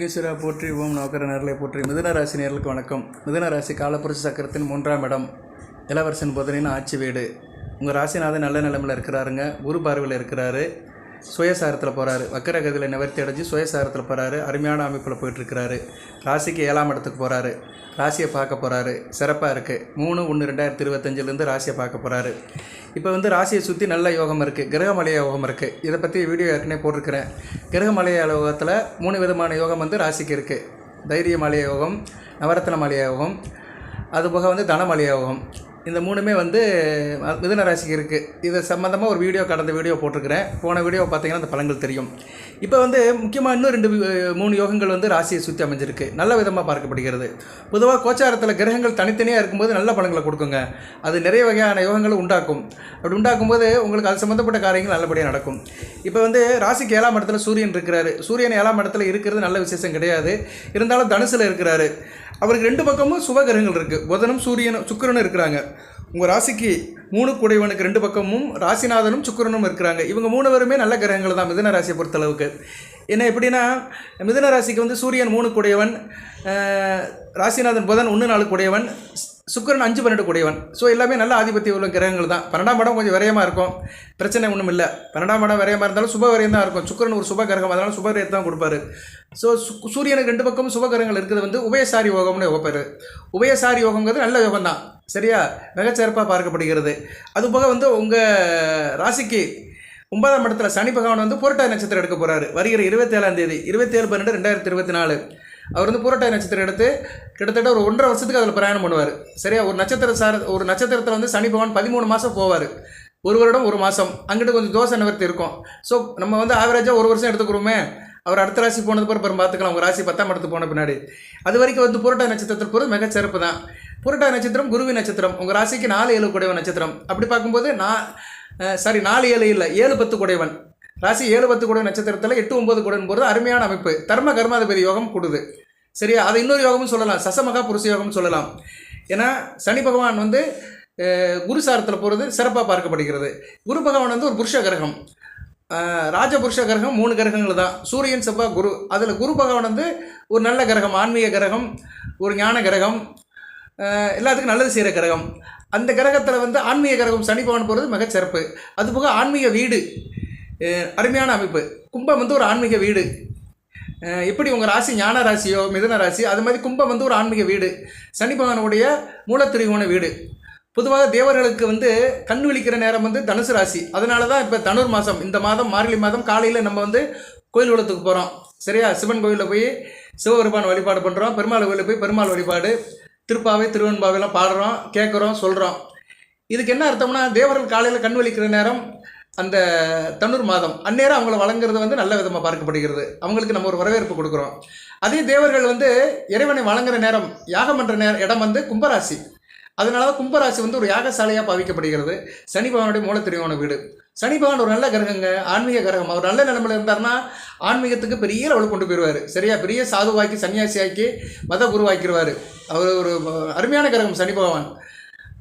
விக்னேஸ்வரா போற்றி ஓம் நவக்கர நேரலை போற்றி. மிதுன ராசி நேர்களுக்கு வணக்கம். மிதுன ராசி காலப்புருஷ சக்கரத்தின் மூன்றாம் இடம். இளவரசன் புதனின் ஆட்சி வீடு. உங்கள் ராசிநாதன் நல்ல நிலைமையில் இருக்கிறாருங்க. குரு பார்வையில் இருக்கிறாரு. சுயசாரத்தில் போகிறாரு வக்கரகதியில் நிவர்த்தி அடைஞ்சு சுயசாரத்தில் போகிறாரு அருமையான அமைப்பில் போயிட்டுருக்கிறாரு. ராசிக்கு ஏழாம் இடத்துக்கு போகிறாரு ராசியை பார்க்க போகிறாரு சிறப்பாக இருக்குது மூணு ஒன்று ரெண்டாயிரத்தி இருபத்தஞ்சிலேருந்து ராசியை பார்க்க போகிறாரு இப்போ வந்து ராசியை சுற்றி நல்ல யோகம் இருக்குது கிரகமலைய யோகம் இருக்குது இதை பற்றி வீடியோ ஏற்கனவே போட்டிருக்கிறேன். கிரகமலைய யோகத்தில் மூணு விதமான யோகம் வந்து ராசிக்கு இருக்குது தைரியமலைய யோகம் நவரத்ன மலைய யோகம் அதுபோக வந்து தனமலைய யோகம். இந்த மூணுமே வந்து மிதுன ராசிக்கு இருக்குது இது சம்மந்தமாக ஒரு வீடியோ கடந்த வீடியோ போட்டிருக்கிறேன். போன வீடியோ பார்த்தீங்கன்னா அந்த பலன்கள் தெரியும். இப்போ வந்து முக்கியமாக இன்னும் ரெண்டு மூணு யோகங்கள் வந்து ராசியை சுற்றி அமைஞ்சிருக்கு. நல்ல விதமாக பார்க்கப்படுகிறது. பொதுவாக கோச்சாரத்தில் கிரகங்கள் தனித்தனியாக இருக்கும்போது நல்ல பலன்களை கொடுக்குங்க. அது நிறைய வகையான யோகங்களை உண்டாக்கும். அப்படி உண்டாக்கும்போது உங்களுக்கு அது சம்மந்தப்பட்ட காரியங்கள் நல்லபடியாக நடக்கும். இப்போ வந்து ராசிக்கு ஏழாம் இடத்துல சூரியன் இருக்கிறாரு. சூரியன் ஏழாம் இடத்துல இருக்கிறது நல்ல விசேஷம் கிடையாது. இருந்தாலும் தனுசில் இருக்கிறாரு. அவருக்கு ரெண்டு பக்கமும் சுபகிரகங்கள் இருக்குது புதனும் சூரியனும் சுக்கிரனும் இருக்கிறாங்க. உங்கள் ராசிக்கு மூணு குடைவனுக்கு ரெண்டு பக்கமும் ராசிநாதனும் சுக்கிரனும் இருக்கிறாங்க. இவங்க மூணு பேருமே நல்ல கிரகங்கள் தான் மிதன ராசியை பொறுத்தளவுக்கு. என்ன எப்படின்னா மிதன ராசிக்கு வந்து சூரியன் மூணு குடையவன் ராசிநாதன் புதன் ஒன்று நாலு குடையவன் சுக்கிரன் அஞ்சு பன்னெண்டு கூடியவன். ஸோ எல்லாமே நல்ல ஆதிபத்தியம் உள்ள கிரகங்கள் தான். பன்னெண்டாம் படம் கொஞ்சம் விரயமாக இருக்கும். பிரச்சனை ஒன்றும் இல்லை. பன்னெண்டாம் படம் விரயமாக இருந்தாலும் சுப விரயம் தான் இருக்கும். சுக்கரன் ஒரு சுப கிரகம் அதனால் சுப விரயத்தை தான் கொடுப்பாரு. ஸோ சு- சூரியனுக்கு ரெண்டு பக்கமும் சுப கிரகங்கள் இருக்கிறது வந்து உபயசாரி யோகம்னு யோகப்பார். உபயசாரி யோகங்கிறது நல்ல யோகம் தான். சரியா? மிகச்சிறப்பாக பார்க்கப்படுகிறது. அதுபோக வந்து உங்கள் ராசிக்கு ஒன்பதாம் இடத்துல சனி பகவான் வந்து புரட்டாதி நட்சத்திரம் எடுக்க போகிறாரு வருகிற இருபத்தேழாம் தேதி. இருபத்தேழு பன்னெண்டு ரெண்டாயிரத்தி இருபத்தி நாலு. அவர் வந்து புரட்டாதி நட்சத்திரம் எடுத்து கிட்டத்தட்ட ஒரு ஒன்றரை வருஷத்துக்கு அதில் பிரயாணம் பண்ணுவார். சரியா? ஒரு நட்சத்திர சார் ஒரு நட்சத்திரத்தில் வந்து சனி பகவான் பதிமூணு மாதம் போவார். ஒரு வருடம் ஒரு மாதம் அங்கிட்டு கொஞ்சம் தோசை நிவர்த்தி இருக்கும். ஸோ நம்ம வந்து ஆவரேஜாக ஒரு வருஷம் எடுத்துக்கிறோமே. அவர் அடுத்த ராசி போனது பிறகு அப்புறம் பார்த்துக்கலாம். உங்கள் ராசி பத்தாம் இடத்துக்கு போன பின்னாடி. அது வரைக்கும் வந்து புரட்டாய் நட்சத்திரத்தில் போகிறது மிகச்சிறப்பு தான். புரட்டாய் நட்சத்திரம் குருவி நட்சத்திரம். உங்கள் ராசிக்கு நாலு ஏழு குடைவன் நட்சத்திரம். அப்படி பார்க்கும்போது நான் சாரி நாலு ஏழு இல்லை. ஏழு பத்து குடைவன் ராசி ஏழு பத்து கூட நட்சத்திரத்தில் எட்டு ஒன்பது குடன் போகிறது அருமையான அமைப்பு. தர்ம கர்மாதிபதி யோகம் கொடுது. சரியா? அதை இன்னொரு யோகமும் சொல்லலாம். சசமகா புருஷ யோகம்னு சொல்லலாம். ஏன்னா சனி பகவான் வந்து குருசாரத்தில் குரு சாரத்தில் போகிறது சிறப்பாக பார்க்கப்படுகிறது. குரு பகவான் வந்து ஒரு புருஷ கிரகம். ராஜபுருஷ கிரகம் மூணு கிரகங்கள் தான். சூரியன் செவ்வாய் குரு. அதில் குரு பகவான் வந்து ஒரு நல்ல கிரகம் ஆன்மீக கிரகம் ஒரு ஞான கிரகம் எல்லாத்துக்கும் நல்லது செய்கிற கிரகம். அந்த கிரகத்தில் வந்து ஆன்மீக கிரகம் சனி பகவான் போகிறது மிகச்சிறப்பு. அதுபோக ஆன்மீக வீடு. அருமையான அமைப்பு. கும்பம் வந்து ஒரு ஆன்மீக வீடு. எப்படி உங்கள் ராசி ஞான ராசியோ மிதுன ராசி அது மாதிரி கும்பம் வந்து ஒரு ஆன்மீக வீடு. சனி பகவானுடைய மூலத்திரிகோண வீடு. பொதுவாக தேவர்களுக்கு வந்து கண் விழிக்கிற நேரம் வந்து தனுசு ராசி. அதனால தான் இப்போ தனுர் மாதம் இந்த மாதம் மார்கழி மாதம் காலையில் நம்ம வந்து கோயில் குளத்துக்கு போகிறோம் சரியா? சிவன் கோயிலில் போய் சிவபெருமான் வழிபாடு பண்ணுறோம் பெருமாள் கோயிலில் போய் பெருமாள் வழிபாடு திருப்பாவை திருவெண்பாவெல்லாம் பாடுறோம் கேட்குறோம் சொல்கிறோம் இதுக்கு என்ன அர்த்தம்னா தேவர்கள் காலையில் கண் விழிக்கிற நேரம் அந்த தனுர் மாதம் அந்நேரம் அவங்கள வழங்குறது வந்து நல்ல விதமாக பார்க்கப்படுகிறது. அவங்களுக்கு நம்ம ஒரு வரவேற்பு கொடுக்குறோம். அதே தேவர்கள் வந்து இறைவனை வழங்குற நேரம் யாகம் பண்ணுற நேரம் இடம் வந்து கும்பராசி. அதனால தான் கும்பராசி வந்து ஒரு யாகசாலையாக பாவிக்கப்படுகிறது. சனி பகவானுடைய மூலத்திரியோன வீடு. சனி பகவான் ஒரு நல்ல கிரகங்க ஆன்மீக கிரகம். அவர் நல்ல நிலைமையில் இருந்தார்னா ஆன்மீகத்துக்கு பெரிய லெவலுக்கு கொண்டு போயிடுவார். சரியா? பெரிய சாதுவாக்கி சன்னியாசியாக்கி மத குருவாக்கிடுவார் அவர் ஒரு அருமையான கிரகம் சனி பகவான்.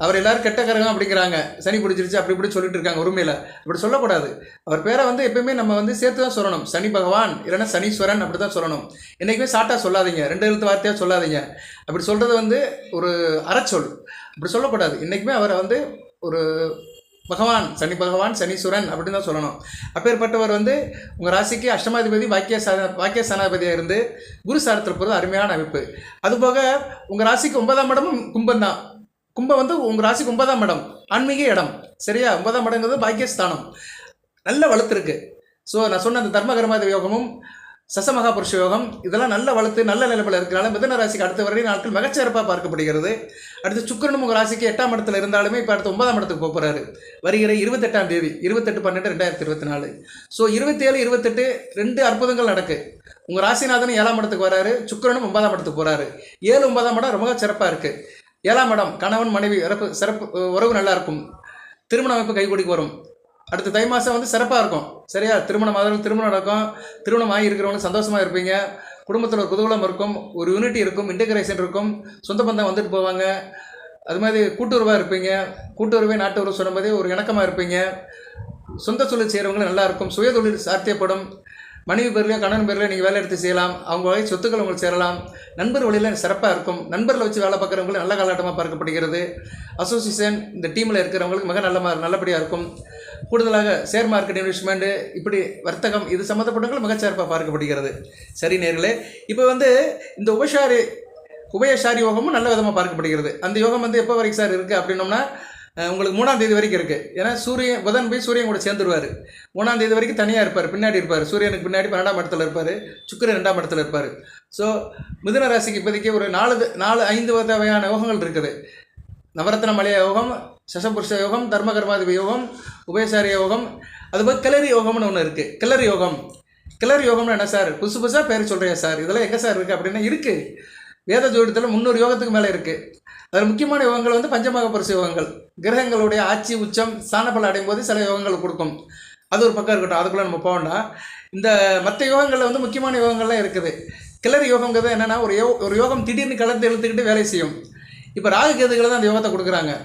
அவர் எல்லாரும் கெட்டக்காரங்க அப்படிங்கிறாங்க சனி பிடிச்சிருச்சு அப்படி இப்படி சொல்லிட்டு இருக்காங்க உரிமையில். அப்படி சொல்லக்கூடாது. அவர் பேரை வந்து எப்பயுமே நம்ம வந்து சேர்த்து தான் சொல்லணும். சனி பகவான் இல்லைன்னா சனீஸ்வரன் அப்படி தான் சொல்லணும். என்றைக்குமே சாட்டாக சொல்லாதீங்க. ரெண்டு எழுத்து வார்த்தையாக சொல்லாதீங்க. அப்படி சொல்கிறது வந்து ஒரு அறச்சொல். அப்படி சொல்லக்கூடாது. இன்றைக்குமே அவரை வந்து ஒரு பகவான் சனி பகவான் சனீஸ்வரன் அப்படின்னு தான் சொல்லணும். அப்பேற்பட்டவர் வந்து உங்கள் ராசிக்கு அஷ்டமாதிபதி வாக்கிய சா வாக்கிய சனாதிபதியாக இருந்து குரு சாரத்தில் போகிறது அருமையான அமைப்பு. அதுபோக உங்கள் ராசிக்கு ஒன்பதாம் இடமும் கும்பம் தான் கும்பம் வந்து உங்கள் ராசிக்கு ஒன்பதாம் இடம். ஆன்மீக இடம். சரியா? ஒன்பதாம் இடங்கிறது பாக்கியஸ்தானம். நல்ல வளர்த்துருக்கு ஸோ நான் சொன்ன அந்த தர்மகர்மாத யோகமும் சசமகா புருஷ யோகம் இதெல்லாம் நல்ல வளர்த்து நல்ல நிலைமையில் இருக்கிறனால மிதன ராசிக்கு அடுத்த வரை நாட்கள் மிகச்சிறப்பாக பார்க்கப்படுகிறது. அடுத்து சுக்கிரனும் உங்கள் ராசிக்கு எட்டாம் இடத்துல இருந்தாலுமே இப்போ அடுத்து ஒன்பதாம் இடத்துக்கு போகிறாரு வருகிற இருபத்தெட்டாம் தேதி இருபத்தெட்டு பன்னெண்டு ரெண்டாயிரத்தி இருபத்தி நாலு ஸோ இருபத்தேழு இருபத்தெட்டு ரெண்டு அற்புதங்கள் நடக்கு. உங்கள் ராசிநாதனும் ஏழாம் இடத்துக்கு வராரு சுக்கிரனும் ஒன்பதாம் இடத்துக்கு போகிறாரு ஏழு ஒன்பதாம் இடம் ரொம்ப சிறப்பாக இருக்குது ஏழாம் இடம் கணவன் மனைவி இறப்பு சிறப்பு உறவு நல்லா இருக்கும் திருமண அமைப்பு கைகூடிக்கு வரும். அடுத்த தை மாதம் வந்து சிறப்பாக இருக்கும். சரியா? திருமணம் ஆதரவு திருமணம் நடக்கும். திருமணம் ஆகி இருக்கிறவங்க சந்தோஷமாக இருப்பீங்க. குடும்பத்தில் ஒரு குதூகலம் இருக்கும். ஒரு யூனிட்டி இருக்கும். இன்டகிரேஷன் இருக்கும். சொந்த பந்தம் வந்துட்டு போவாங்க. அது மாதிரி கூட்டுறவாக இருப்பீங்க. கூட்டுறவே நாட்டு உறவு சொன்ன மாதிரி ஒரு இணக்கமாக இருப்பீங்க. சொந்த தொழில் செய்கிறவங்களும் நல்லா இருக்கும் சுய தொழில் சாத்தியப்படும். மனைவி பேர்லையோ கணவன் பேர்லையோ நீங்கள் வேலை எடுத்து செய்யலாம். அவங்க வகை சொத்துக்கள் உங்களுக்கு சேரலாம். நண்பர் வழியில் சிறப்பாக இருக்கும். நண்பர்களை வச்சு வேலை பார்க்குறவங்களும் நல்ல காலகட்டமாக பார்க்கப்படுகிறது. அசோசியேஷன் இந்த டீமில் இருக்கிறவங்களுக்கு மிக நல்ல நல்லபடியாக இருக்கும். கூடுதலாக ஷேர் மார்க்கெட் இன்வெஸ்ட்மெண்ட்டு இப்படி வர்த்தகம் இது சம்மந்தப்பட்டவங்களும் மிகச்சிறப்பாக பார்க்கப்படுகிறது. சரி நேர்களே இப்போ வந்து இந்த உபசாரி உபயசாரி யோகமும் நல்ல விதமாக பார்க்கப்படுகிறது. அந்த யோகம் வந்து எப்போ வரைக்கும் சார் இருக்குது அப்படின்னோம்னா உங்களுக்கு மூணாம் தேதி வரைக்கும் இருக்குது ஏன்னா சூரியன் புதன் போய் சூரியன் கூட சேர்ந்துருவார். மூணாம் தேதி வரைக்கும் தனியாக இருப்பார். பின்னாடி இருப்பார். சூரியனுக்கு பின்னாடி பன்னெண்டாம் இடத்துல இருப்பார். சுக்கிரன் ரெண்டாம் இடத்துல இருப்பார். ஸோ மிதுன ராசிக்கு இப்போதைக்கு ஒரு நாலு நாலு ஐந்து வகையான யோகங்கள் இருக்குது. நவரத்ன மலைய யோகம் சசபுருஷ யோகம் தர்மகர்மாதிப யோகம் உபயசாரி யோகம் அதுபோல் கிளறி யோகம்னு ஒன்று இருக்குது கிளறி யோகம். கிளறி யோகம்னு என்ன சார்? புதுசு புதுசாக பேர் சொல்கிறேன் சார்? இதெல்லாம் எங்கே சார் இருக்குது அப்படின்னா இருக்குது வேத ஜோடத்தில் முந்நூறு யோகத்துக்கு மேலே இருக்குது அதில் முக்கியமான யோகங்கள் வந்து பஞ்சமக பரிசு யோகங்கள். கிரகங்களுடைய ஆட்சி உச்சம் ஸ்தானப்பலம் அடையும் போது சில யோகங்கள் கொடுக்கும். அது ஒரு பக்கம் இருக்கட்டும் அதுக்குள்ளே நம்ம போகணும்னா இந்த மற்ற யோகங்களில் வந்து முக்கியமான யோகங்கள்லாம் இருக்குது. கிளறி யோகங்கிறது என்னென்னா ஒரு யோ ஒரு யோகம் திடீர்னு கலந்து இழுத்துக்கிட்டு வேலை செய்யும். இப்போ ராகு கேதுகளை தான் அந்த யோகத்தை கொடுக்குறாங்க.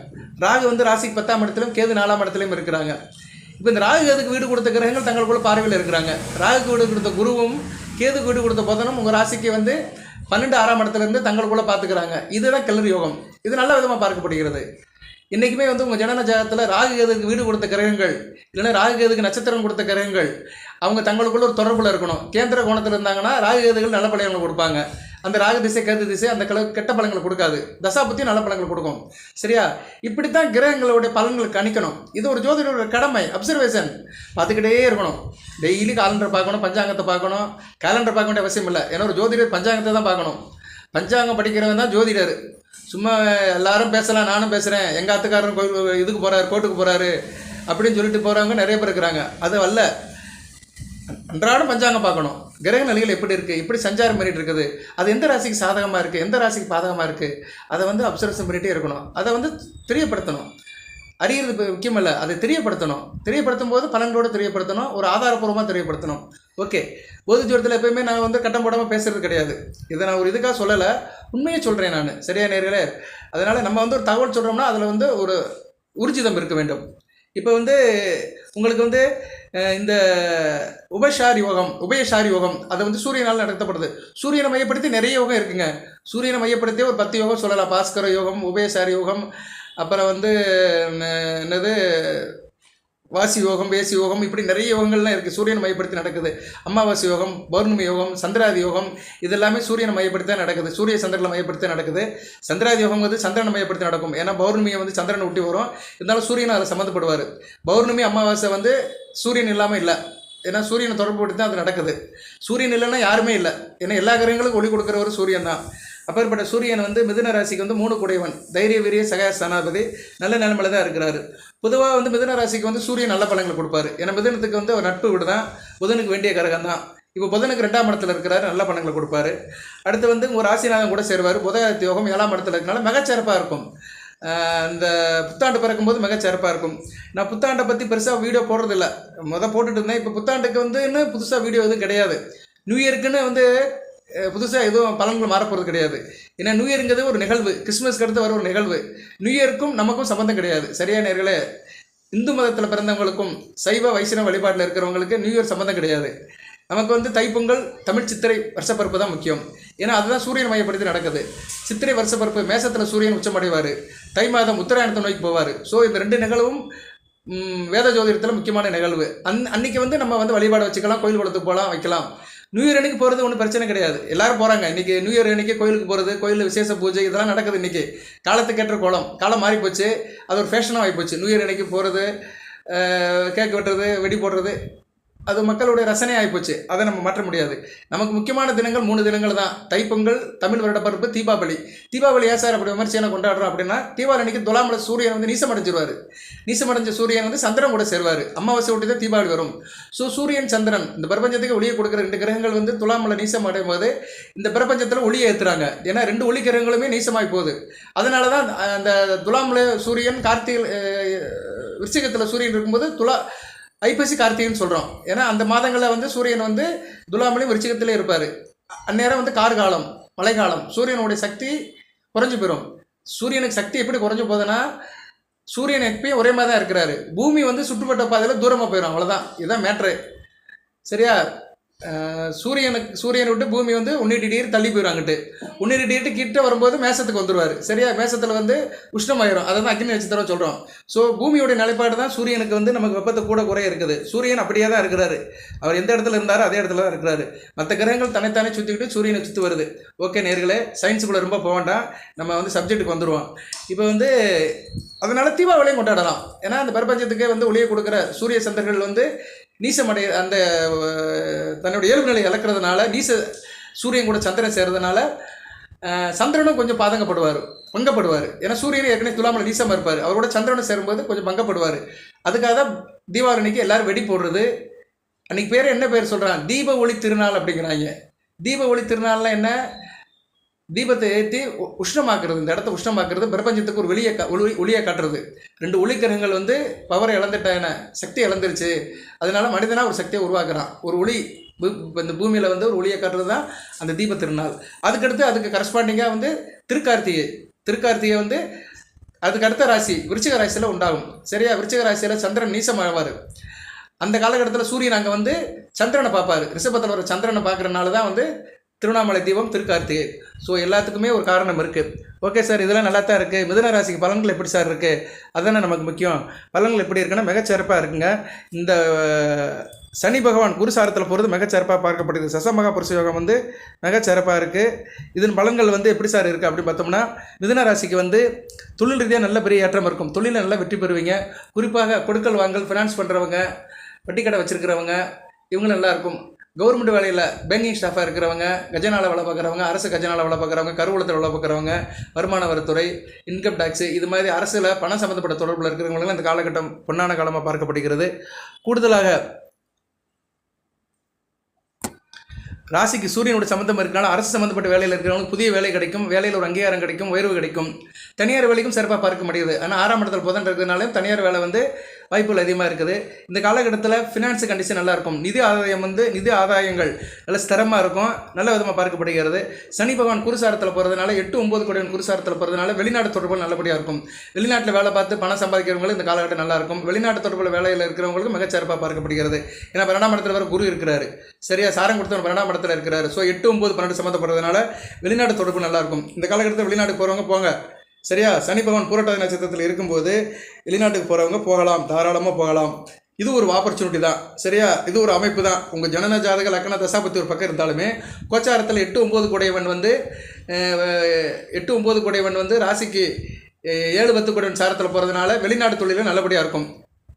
ராகு வந்து ராசிக்கு பத்தாம் இடத்துலையும் கேது நாலாம் இடத்துலையும் இருக்கிறாங்க. இப்போ இந்த ராகு கேதுக்கு வீடு கொடுத்த கிரகங்கள் தங்களுக்குள்ள பார்வையில் இருக்கிறாங்க. ராகுக்கு வீடு கொடுத்த குருவும் கேதுக்கு வீடு கொடுத்த புதனும் உங்கள் ராசிக்கு வந்து பன்னெண்டு ஆறாம் இடத்துலேருந்து தங்களுக்குள்ளே தங்களுக்குள்ள பார்த்துக்கிறாங்க. இதுதான் கிளறி யோகம். இது நல்ல விதமாக பார்க்கப்படுகிறது. இன்றைக்குமே வந்து உங்கள் ஜனன ஜாதகத்தில் ராகுகேதுக்கு வீடு கொடுத்த கிரகங்கள் இல்லைன்னா ராகு கேதுக்கு நட்சத்திரம் கொடுத்த கிரகங்கள் அவங்க தங்களுக்குள்ள ஒரு தொடர்பில் இருக்கணும். கேந்திர கோணத்தில் இருந்தாங்கன்னா ராகுகேதுகள் நல்ல பலன்களை கொடுப்பாங்க. அந்த ராகு திசை கேது திசை அந்த கல கெட்ட பலன்களை கொடுக்காது. தசாபத்தி நல்ல பலன்கள் கொடுக்கும். சரியா? இப்படித்தான் கிரகங்களுடைய பலன்களை கணிக்கணும். இது ஒரு ஜோதிடரோட கடமை அப்சர்வேஷன் பார்த்துக்கிட்டே இருக்கணும். டெய்லி காலண்டர் பார்க்கணும் பஞ்சாங்கத்தை பார்க்கணும். கேலண்டர் பார்க்க வேண்டிய அவசியம் இல்லை. ஏன்னா ஒரு ஜோதிடர் பஞ்சாங்கத்தை தான் பார்க்கணும். பஞ்சாங்கம் படிக்கிறவன் தான் ஜோதிடர். சும்மா எல்லாரும் பேசலாம் நானும் பேசுகிறேன் எங்கள் அத்துக்காரரும் கோயில் இதுக்கு போகிறாரு கோர்ட்டுக்கு போகிறாரு அப்படின்னு சொல்லிட்டு போகிறவங்க நிறைய பேர் இருக்கிறாங்க. அது அல்ல. அன்றாடம் பஞ்சாங்கம் பார்க்கணும். கிரக நிலைகள் எப்படி இருக்குது எப்படி சஞ்சாரம் பண்ணிகிட்டு இருக்குது. அது எந்த ராசிக்கு சாதகமாக இருக்குது எந்த ராசிக்கு பாதகமாக இருக்குது அதை வந்து அப்சர்வேஷன் பண்ணிகிட்டே இருக்கணும். அதை வந்து தெரியப்படுத்தணும். அறிகிறது இப்ப முக்கியம் இல்லை அதை தெரியப்படுத்தணும். தெரியப்படுத்தும் போது பலன்களோடு தெரியப்படுத்தணும். ஒரு ஆதாரப்பூர்வமாக தெரியப்படுத்தணும். ஓகே. போதி ஜோடத்தில் எப்பயுமே நான் வந்து கட்டம் போடாமல் பேசுறது கிடையாது. இதை நான் ஒரு இதுக்காக சொல்லலை. உண்மையை சொல்கிறேன் நான். சரியா நேர்களே? அதனால் நம்ம வந்து ஒரு தகவல் சொல்கிறோம்னா அதில் வந்து ஒரு ஊர்ஜிதம் இருக்க வேண்டும். இப்போ வந்து உங்களுக்கு வந்து இந்த உபசாரி யோகம் உபயசாரி யோகம் அதை வந்து சூரியனால் நடத்தப்படுது. சூரியனை மையப்படுத்தி நிறைய யோகம் இருக்குங்க. சூரியனை மையப்படுத்தி ஒரு பத்து யோகம் சொல்லலாம். பாஸ்கர யோகம் உபயசாரி யோகம் அப்புறம் வந்து என்னது வாசி யோகம் வேசி யோகம் இப்படி நிறைய யோகங்கள்லாம் இருக்குது சூரியனை மையப்படுத்தி நடக்குது. அமாவாசை யோகம் பௌர்ணமி யோகம் சந்திராதி யோகம் இதெல்லாமே சூரியனை மையப்படுத்தி தான் நடக்குது. சூரிய சந்திரனை மையப்படுத்தி நடக்குது. சந்திராதி யோகம் வந்து சந்திரனை மையப்படுத்தி நடக்கும். ஏன்னா பௌர்ணமியை வந்து சந்திரனை ஒட்டி வரும். இருந்தாலும் சூரியன் அதில் சம்மந்தப்படுவார். பௌர்ணமி அமாவாசை வந்து சூரியன் இல்லாமல் இல்லை. ஏன்னா சூரியனை தொடர்புபடுத்தி தான் அது நடக்குது. சூரியன் இல்லைன்னா யாருமே இல்லை. ஏன்னா எல்லா கிரகங்களுக்கும் ஒளி கொடுக்குறவர் சூரியன் தான். அப்பேற்பட்ட சூரியன் வந்து மிதுன ராசிக்கு வந்து மூணு குடையவன் தைரிய வீரிய சகாய ஸ்தானாபதி நல்ல நிலைமையில தான் இருக்கிறாரு. பொதுவாக வந்து மிதுன ராசிக்கு வந்து சூரியன் நல்ல பலன்களை கொடுப்பாரு. ஏன்னா மிதுனத்துக்கு வந்து ஒரு நட்பு வீடு தான் புதனுக்கு வேண்டிய கரகம் தான் இப்போ புதனுக்கு ரெண்டாம் இடத்துல இருக்கிறாரு நல்ல பலன்களை கொடுப்பாரு. அடுத்து வந்து ஒரு ராசிநாதன் கூட சேருவார். புதகத்தி யோகம் ஏழாம் இடத்துல இருக்கனால மிகச்சிறப்பாக இருக்கும். இந்த புத்தாண்டு பிறக்கும்போது மிகச்சிறப்பாக இருக்கும். நான் புத்தாண்டை பற்றி பெருசாக வீடியோ போடுறதில்ல. மொதல் போட்டுட்டு இருந்தேன். இப்போ புத்தாண்டுக்கு வந்து இன்னும் புதுசாக வீடியோ எதுவும் கிடையாது. நியூ இயருக்குன்னு வந்து புதுசாக எதுவும் பலன்கள் மாறப்போகிறது கிடையாது. ஏன்னா நியூ இயருங்கிறது ஒரு நிகழ்வு. கிறிஸ்மஸ்க்கு அடுத்து வர ஒரு நிகழ்வு. நியூ இயருக்கும் நமக்கும் சம்மந்தம் கிடையாது. சரியா நேர்களே? இந்து மதத்தில் பிறந்தவங்களுக்கும் சைவ வைஷ்ணவ வழிபாட்டில் இருக்கிறவங்களுக்கு நியூ இயர் சம்மந்தம் கிடையாது. நமக்கு வந்து தைப்பொங்கல் தமிழ் சித்திரை வருஷப்பருப்பு தான் முக்கியம். ஏன்னா அதுதான் சூரியன் மையப்படுத்தி நடக்குது. சித்திரை வருஷப்பருப்பு மேசத்தில் சூரியன் உச்சமடைவார். தை மாதம் உத்தராயணத்தை நோக்கி போவார். ஸோ இந்த ரெண்டு நிகழ்வும் வேத ஜோதிடத்தில் முக்கியமான நிகழ்வு. அன் அன்னைக்கு வந்து நம்ம வந்து வழிபாடு வச்சுக்கலாம் கோயில் குளத்துக்கு போகலாம் வைக்கலாம். நியூ இயர் அன்னைக்கு போகிறது ஒன்றும் பிரச்சனை கிடையாது. எல்லாரும் போகிறாங்க இன்றைக்கி நியூ இயர் அன்னைக்கு கோயிலுக்கு போகிறது கோயிலில் விசேஷ பூஜை இதெல்லாம் நடக்குது இன்றைக்கி காலத்துக்கேற்ற கோலம். காலம் மாறி போச்சு அது ஒரு ஃபேஷனாக ஆகி போச்சு நியூ இயர் அன்னைக்கு போகிறது கேக் வெட்டுறது வெடி போடுறது அது மக்களுடைய ரசனை ஆகிப்போச்சு அதை நம்ம மாற்ற முடியாது. நமக்கு முக்கியமான தினங்கள் மூணு தினங்கள் தான். தைப்பொங்கல் தமிழ் வருடப்பருப்பு தீபாவளி. தீபாவளி ஏன் சார் அப்படி விமர்சனம் கொண்டாடுறோம் அப்படின்னா தீபாவளி அன்னைக்கு துலாமல சூரியன் வந்து நீசம் அடைஞ்சிருவார் நீசம் அடைஞ்ச சூரியன் வந்து சந்திரன் கூட சேருவார். அமாவாசை ஒட்டி தான் தீபாவளி வரும். ஸோ சூரியன் சந்திரன் இந்த பிரபஞ்சத்துக்கு ஒளியை கொடுக்குற ரெண்டு கிரகங்கள் வந்து துலாமல நீசம் அடையும் போது இந்த பிரபஞ்சத்தில் ஒளியை ஏற்றுறாங்க ஏன்னா ரெண்டு ஒளி கிரகங்களுமே நீசமாகி போகுது. அதனால தான் அந்த துலாமல சூரியன் கார்த்திகை விருச்சிகத்தில் சூரியன் இருக்கும்போது துலா ஐப்பசி கார்த்திகைன்னு சொல்கிறோம் ஏன்னா அந்த மாதங்களில் வந்து சூரியன் வந்து துலாமலையும் விருச்சிகத்திலே இருப்பார். அந்நேரம் வந்து கார்காலம் மழைக்காலம். சூரியனுடைய சக்தி குறைஞ்சு போயிடும் சூரியனுக்கு சக்தி எப்படி குறைஞ்சு போகுதுன்னா சூரியன் எப்பயும் ஒரே மாதிரி தான் இருக்கிறாரு. பூமி வந்து சுற்றுப்பட்ட பாதையில் தூரமாக போயிடும் அவ்வளோதான் இதுதான் மேட்ரு. சரியா? சூரியனுக்கு சூரியனை விட்டு பூமி வந்து உன்னிட்டு டிகிரி தள்ளி போயிடுவாங்கட்டு உன்னிட்டு டிகிரி கிட்ட வரும்போது மேசத்துக்கு வந்துடுவார் சரியா? மேசத்தில் வந்து உஷ்ணமாயிரும். அதை தான் அக்னி நட்சத்திரம் சொல்கிறோம் ஸோ பூமியோடைய நிலைப்பாடு தான் சூரியனுக்கு வந்து நமக்கு வெப்பத்தை கூட குறைய இருக்குது. சூரியன் அப்படியே தான் இருக்கிறாரு. அவர் எந்த இடத்துல இருந்தாரோ அதே இடத்துல தான் இருக்கிறாரு. மற்ற கிரகங்கள் தனித்தானே சுற்றிக்கிட்டு சூரியனை சுற்றி வருது. ஓகே நேர்களே சயின்ஸுக்குள்ளே ரொம்ப போக வேண்டாம். நம்ம வந்து சப்ஜெக்ட்டுக்கு வந்துடுவோம் இப்போ வந்து அதனால தீபாவளியும் கொண்டாடலாம். ஏன்னா அந்த பிரபஞ்சத்துக்கே வந்து ஒளியை கொடுக்குற சூரிய சந்திரர்கள் வந்து நீசமடைய அந்த தன்னுடைய இயல்பு நிலையை இழக்கிறதுனால நீச சூரியன் கூட சந்திரன் சேர்றதுனால சந்திரனும் கொஞ்சம் பாதங்கப்படுவார் பங்கப்படுவார். ஏன்னா சூரியன் ஏற்கனவே துலாமல் நீசமாக இருப்பார். அவரோட சந்திரனும் சேரும்போது கொஞ்சம் பங்கப்படுவார். அதுக்காக தான் தீபாவளிக்கு அன்னைக்கு எல்லாரும் வெடி போடுறது. அன்னைக்கு பேர் என்ன பேர் சொல்கிறான் தீப ஒளி திருநாள் அப்படிங்கிறாங்க. தீப ஒளி திருநாள்னா என்ன? தீபத்தை ஏற்றி உஷ்ணமாக்குறது. இந்த இடத்த உஷ்ணமாக்குறது பிரபஞ்சத்துக்கு ஒரு வெளியே ஒளி ஒளியை காட்டுறது. ரெண்டு ஒளிக்கிரகங்கள் வந்து பவரை இழந்துட்டேன சக்தி இழந்துருச்சு. அதனால மனிதனாக ஒரு சக்தியை உருவாக்குறான். ஒரு ஒளி இந்த பூமியில் வந்து ஒரு ஒளியை காட்டுறது தான் அந்த தீப திருநாள் அதுக்கடுத்து அதுக்கு கரஸ்பாண்டிங்காக வந்து திருக்கார்த்திகை. திருக்கார்த்திகை வந்து அதுக்கு அடுத்த ராசி விருச்சிக ராசியில் உண்டாகும். சரியா? விருச்சிக ராசியில் சந்திரன் நீசமாவார். அந்த காலகட்டத்தில் சூரியன் அங்கே வந்து சந்திரனை பார்ப்பாரு. ரிஷபத்தில் வர சந்திரனை பார்க்குறனால தான் வந்து திருவண்ணாமலை தீபம் திருக்கார்த்திகை. ஸோ எல்லாத்துக்குமே ஒரு காரணம் இருக்குது ஓகே சார் இதெல்லாம் நல்லா தான் இருக்குது மிதன ராசிக்கு பலன்கள் எப்படி சார் இருக்குது அதுதானே நமக்கு முக்கியம். பலன்கள் எப்படி இருக்குன்னா மிகச்சிறப்பாக இருக்குங்க. இந்த சனி பகவான் குருசாரத்தில் போகிறது மிகச்சிறப்பாக பார்க்கப்படுது. சசமகா புருஷ யோகம் வந்து மிகச்சிறப்பாக இருக்குது இதன் பலன்கள் வந்து எப்படி சார் இருக்குது அப்படின்னு பார்த்தோம்னா மிதன ராசிக்கு வந்து தொழில் ரீதியாக நல்ல பெரிய ஏற்றம் இருக்கும். தொழிலில் நல்லா வெற்றி பெறுவீங்க. குறிப்பாக கொடுக்கல் வாங்கல் ஃபினான்ஸ் பண்ணுறவங்க வட்டி கடை வச்சுருக்கிறவங்க இவங்க நல்லாயிருக்கும் கவர்மெண்ட் வேலையில் பேங்கிங் ஸ்டாஃபாக இருக்கிறவங்க கஜனாவில் வேலை பார்க்குறவங்க அரசு கஜனாவில் வேலை பார்க்குறவங்க கருவூலத்தில் வேலை பார்க்குறவங்க வருமான வரித்துறை இன்கம் டேக்ஸு இது மாதிரி அரசில் பணம் சம்மந்தப்பட்ட தொடர்பில் இருக்கிறவங்களும் இந்த காலகட்டம் பொன்னான காலமாக பார்க்கப்படுகிறது. கூடுதலாக ராசிக்கு சூரியனோட சம்மந்தம் இருக்கனால அரசு சம்மந்தப்பட்ட வேலையில் இருக்கிறவங்களுக்கு புதிய வேலை கிடைக்கும் வேலையில் ஒரு அங்கீகாரம் கிடைக்கும் உயர்வு கிடைக்கும். தனியார் வேலைக்கும் சிறப்பாக பார்க்க முடியுது. ஆனால் ஆறாம் இடத்துல புதன் இருக்கிறதுனாலும் தனியார் வேலை வந்து வாய்ப்புகள் அதிகமாக இருக்குது. இந்த காலகட்டத்தில் ஃபினான்ஸ் கண்டிஷன் நல்லா இருக்கும் நிதி ஆதாயம் வந்து நிதி ஆதாயங்கள் நல்ல ஸ்திரமாக இருக்கும். நல்ல விதமாக பார்க்கப்படுகிறது. சனி பகவான் குருசாரத்தில் போகிறதுனால எட்டு ஒம்பது கோடி குருசாரத்தில் போகிறதுனால வெளிநாட்டு தொடர்புகள் நல்லபடியாக இருக்கும். வெளிநாட்டில் வேலை பார்த்து பணம் சம்பாதிக்கிறவங்களுக்கு இந்த காலகட்டம் நல்லா இருக்கும் வெளிநாட்டு தொடர்பில் வேலையில் இருக்கிறவங்களுக்கு மிகச்சிறப்பாக பார்க்கப்படுகிறது. ஏன்னா பன்னெண்டாம் இடத்துல வர குரு இருக்கிறாரு. சரியா? சாரம் கொடுத்தவன் பன்னெண்டாம் இடத்துல இருக்கிறாரு. ஸோ எட்டு ஒம்பது பன்னெண்டு சம்மந்தப்படுறதுனால வெளிநாட்டு தொடர்பு நல்லா இருக்கும் இந்த காலகட்டத்தில் வெளிநாட்டுக்கு போகிறவங்க போங்க. சரியா? சனி பகவான் பூரட்டாதி நட்சத்திரத்தில் இருக்கும்போது வெளிநாட்டுக்கு போகிறவங்க போகலாம் தாராளமாக போகலாம். இது ஒரு ஆப்பர்ச்சுனிட்டி தான். சரியா? இது ஒரு அமைப்பு தான். உங்கள் ஜனன ஜாதக லக்கண தசாபத்தி ஒரு பக்கம் இருந்தாலுமே கோச்சாரத்தில் எட்டு ஒம்பது குடையவன் வந்து எட்டு ஒம்பது குடையவன் வந்து ராசிக்கு ஏழு பத்து குடையவன் சாரத்தில் போகிறதுனால வெளிநாட்டு தொழிலும் நல்லபடியாக இருக்கும்.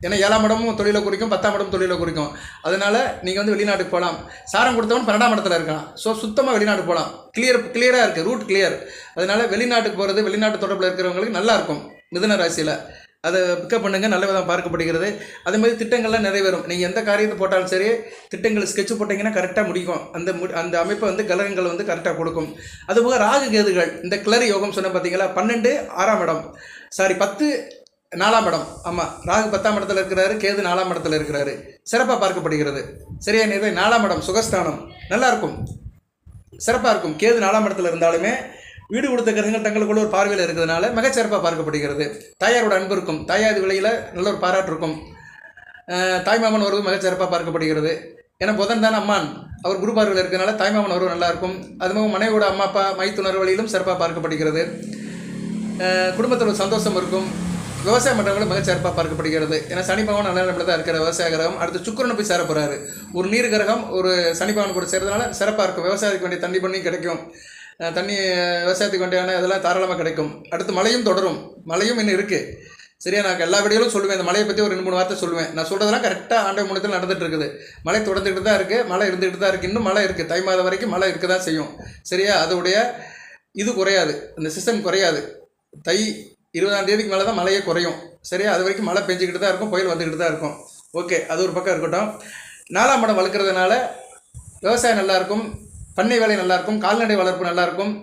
ஏன்னா ஏழாம் இடமும் தொழிலை குறிக்கும் பத்தாம் இடம் தொழிலை குறிக்கும். அதனால நீங்கள் வந்து வெளிநாட்டுக்கு போகலாம் சாரம் கொடுத்தவன் பன்னெண்டாம் இடத்துல இருக்கலாம் ஸோ சுத்தமாக வெளிநாட்டு போகலாம் கிளியர் கிளியராக இருக்குது ரூட் கிளியர் அதனால் வெளிநாட்டுக்கு போகிறது வெளிநாட்டு தொடர்பில் இருக்கிறவங்களுக்கு நல்லா இருக்கும். மிதுன ராசியில். அதை பிக்கப் பண்ணுங்கள் நல்ல விதம் பார்க்கப்படுகிறது. அதே மாதிரி திட்டங்கள்லாம் நிறைவேறும். நீங்கள் எந்த காரியத்தை போட்டாலும் சரி திட்டங்கள் ஸ்கெட்ச் போட்டிங்கன்னா கரெக்டாக முடிக்கும். அந்த மு அந்த அமைப்பை வந்து கலகங்கள் வந்து கரெக்டாக கொடுக்கும். அதுபோக ராகு கேதுகள் இந்த கிளறி யோகம் சொன்ன பார்த்தீங்களா பன்னெண்டு ஆறாம் இடம். சாரி பத்து நாலாம் இடம். ஆமாம் ராகு பத்தாம் இடத்துல இருக்கிறாரு கேது நாலாம் இடத்துல இருக்கிறாரு. சிறப்பாக பார்க்கப்படுகிறது. சரியா நேர்வை? நாலாம் இடம் சுகஸ்தானம். நல்லா இருக்கும். சிறப்பாக இருக்கும். கேது நாலாம் இடத்துல இருந்தாலுமே வீடு கொடுத்த கிரகங்கள் தங்களுக்குள்ள ஒரு பார்வையில் இருக்கிறதுனால மிகச்சிறப்பாக பார்க்கப்படுகிறது. தாயாரோட அன்பு இருக்கும். தாயார் விலையில் நல்ல ஒரு பாராட்டு இருக்கும். தாய்மாமன் உறவு மிகச்சிறப்பாக பார்க்கப்படுகிறது. ஏன்னா புதன் தான் அம்மான். அவர் குரு பார்வையில் இருக்கிறனால தாய்மாமன் உறவு நல்லாயிருக்கும் அதுவும் அது மனைவியோட அம்மா அப்பா மைத்துணர் வழியிலும் சிறப்பாக பார்க்கப்படுகிறது. குடும்பத்தில் ஒரு சந்தோஷம் இருக்கும். விவசாயம் பண்ணுறவங்களும் மிக சிறப்பாக பார்க்கப்படுகிறது. ஏன்னா சனி பகவான் நல்ல நிலமில் தான் இருக்கிற விவசாய கிரகம். அடுத்து சுக்கிரனை போய் சேர போகிறாரு ஒரு நீர் கிரகம் ஒரு சனி பகவான் கூட சேர்றதுனால சிறப்பாக இருக்கும். விவசாயத்துக்கு வேண்டிய தண்ணி பண்ணி கிடைக்கும். தண்ணி விவசாயத்துக்கு வேண்டியான இதெல்லாம் தாராளமாக கிடைக்கும். அடுத்து மழையும் தொடரும். மழையும் இன்னும் இருக்குது சரியா நான் எல்லா வீடியோலும் சொல்லுவேன். இந்த மழையை பற்றி ஒரு ரெண்டு மூணு வார்த்தை சொல்லுவேன். நான் சொல்கிறதெல்லாம் கரெக்டாக ஆண்டை மூணத்தில் நடந்துட்டு இருக்குது மழை தொடர்ந்துகிட்டு தான் இருக்குது மழை இருந்துகிட்டு தான் இருக்குது இன்னும் மழை இருக்குது தை மாதம் வரைக்கும் மழை இருக்க தான் செய்யும். சரியா அதோடைய இது குறையாது. அந்த சிஸ்டம் குறையாது. தை இருபதாம் தேதிக்கு மேலே தான் மழையே குறையும். சரியா? அது வரைக்கும் மழை பெஞ்சிக்கிட்டு தான் இருக்கும் புயல் வந்துக்கிட்டு தான் இருக்கும். ஓகே அது ஒரு பக்கம் இருக்கட்டும். நாலாம் படம் வளர்க்குறதுனால விவசாயம் நல்லாயிருக்கும் பண்ணை வேலை நல்லாயிருக்கும் கால்நடை வளர்ப்பு நல்லாயிருக்கும்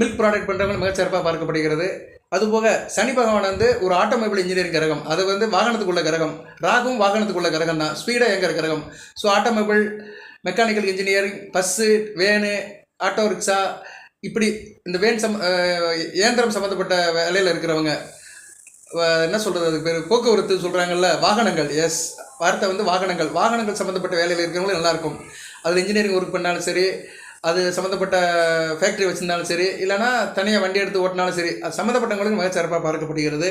மில்க் ப்ராடக்ட் பண்ணுறவங்க மிகச்சிறப்பாக பார்க்கப்படுகிறது. அதுபோக சனி பகவான் வந்து ஒரு ஆட்டோமொபைல் இன்ஜினியரிங் கிரகம். அது வந்து வாகனத்துக்குள்ள கிரகம். ராகும் வாகனத்துக்குள்ள கிரகம் தான். ஸ்பீடாக இயங்குற கிரகம். So automobile mechanical engineering bus van auto rickshaw இப்படி இந்த வேன் சம் இயந்திரம் சம்மந்தப்பட்ட வேலையில் இருக்கிறவங்க என்ன சொல்கிறது அதுக்கு பேர் போக்குவரத்து சொல்கிறாங்கல்ல வாகனங்கள் எஸ் வார்த்தை வந்து வாகனங்கள். வாகனங்கள் சம்மந்தப்பட்ட வேலையில் இருக்கிறவங்களும் நல்லாயிருக்கும் அதில் இன்ஜினியரிங் ஒர்க் பண்ணாலும் சரி அது சம்மந்தப்பட்ட ஃபேக்ட்ரி வச்சுருந்தாலும் சரி இல்லைனா தனியாக வண்டி எடுத்து ஓட்டினாலும் சரி அது சம்மந்தப்பட்டவங்களுக்கு மிக சிறப்பாக பார்க்கப்படுகிறது.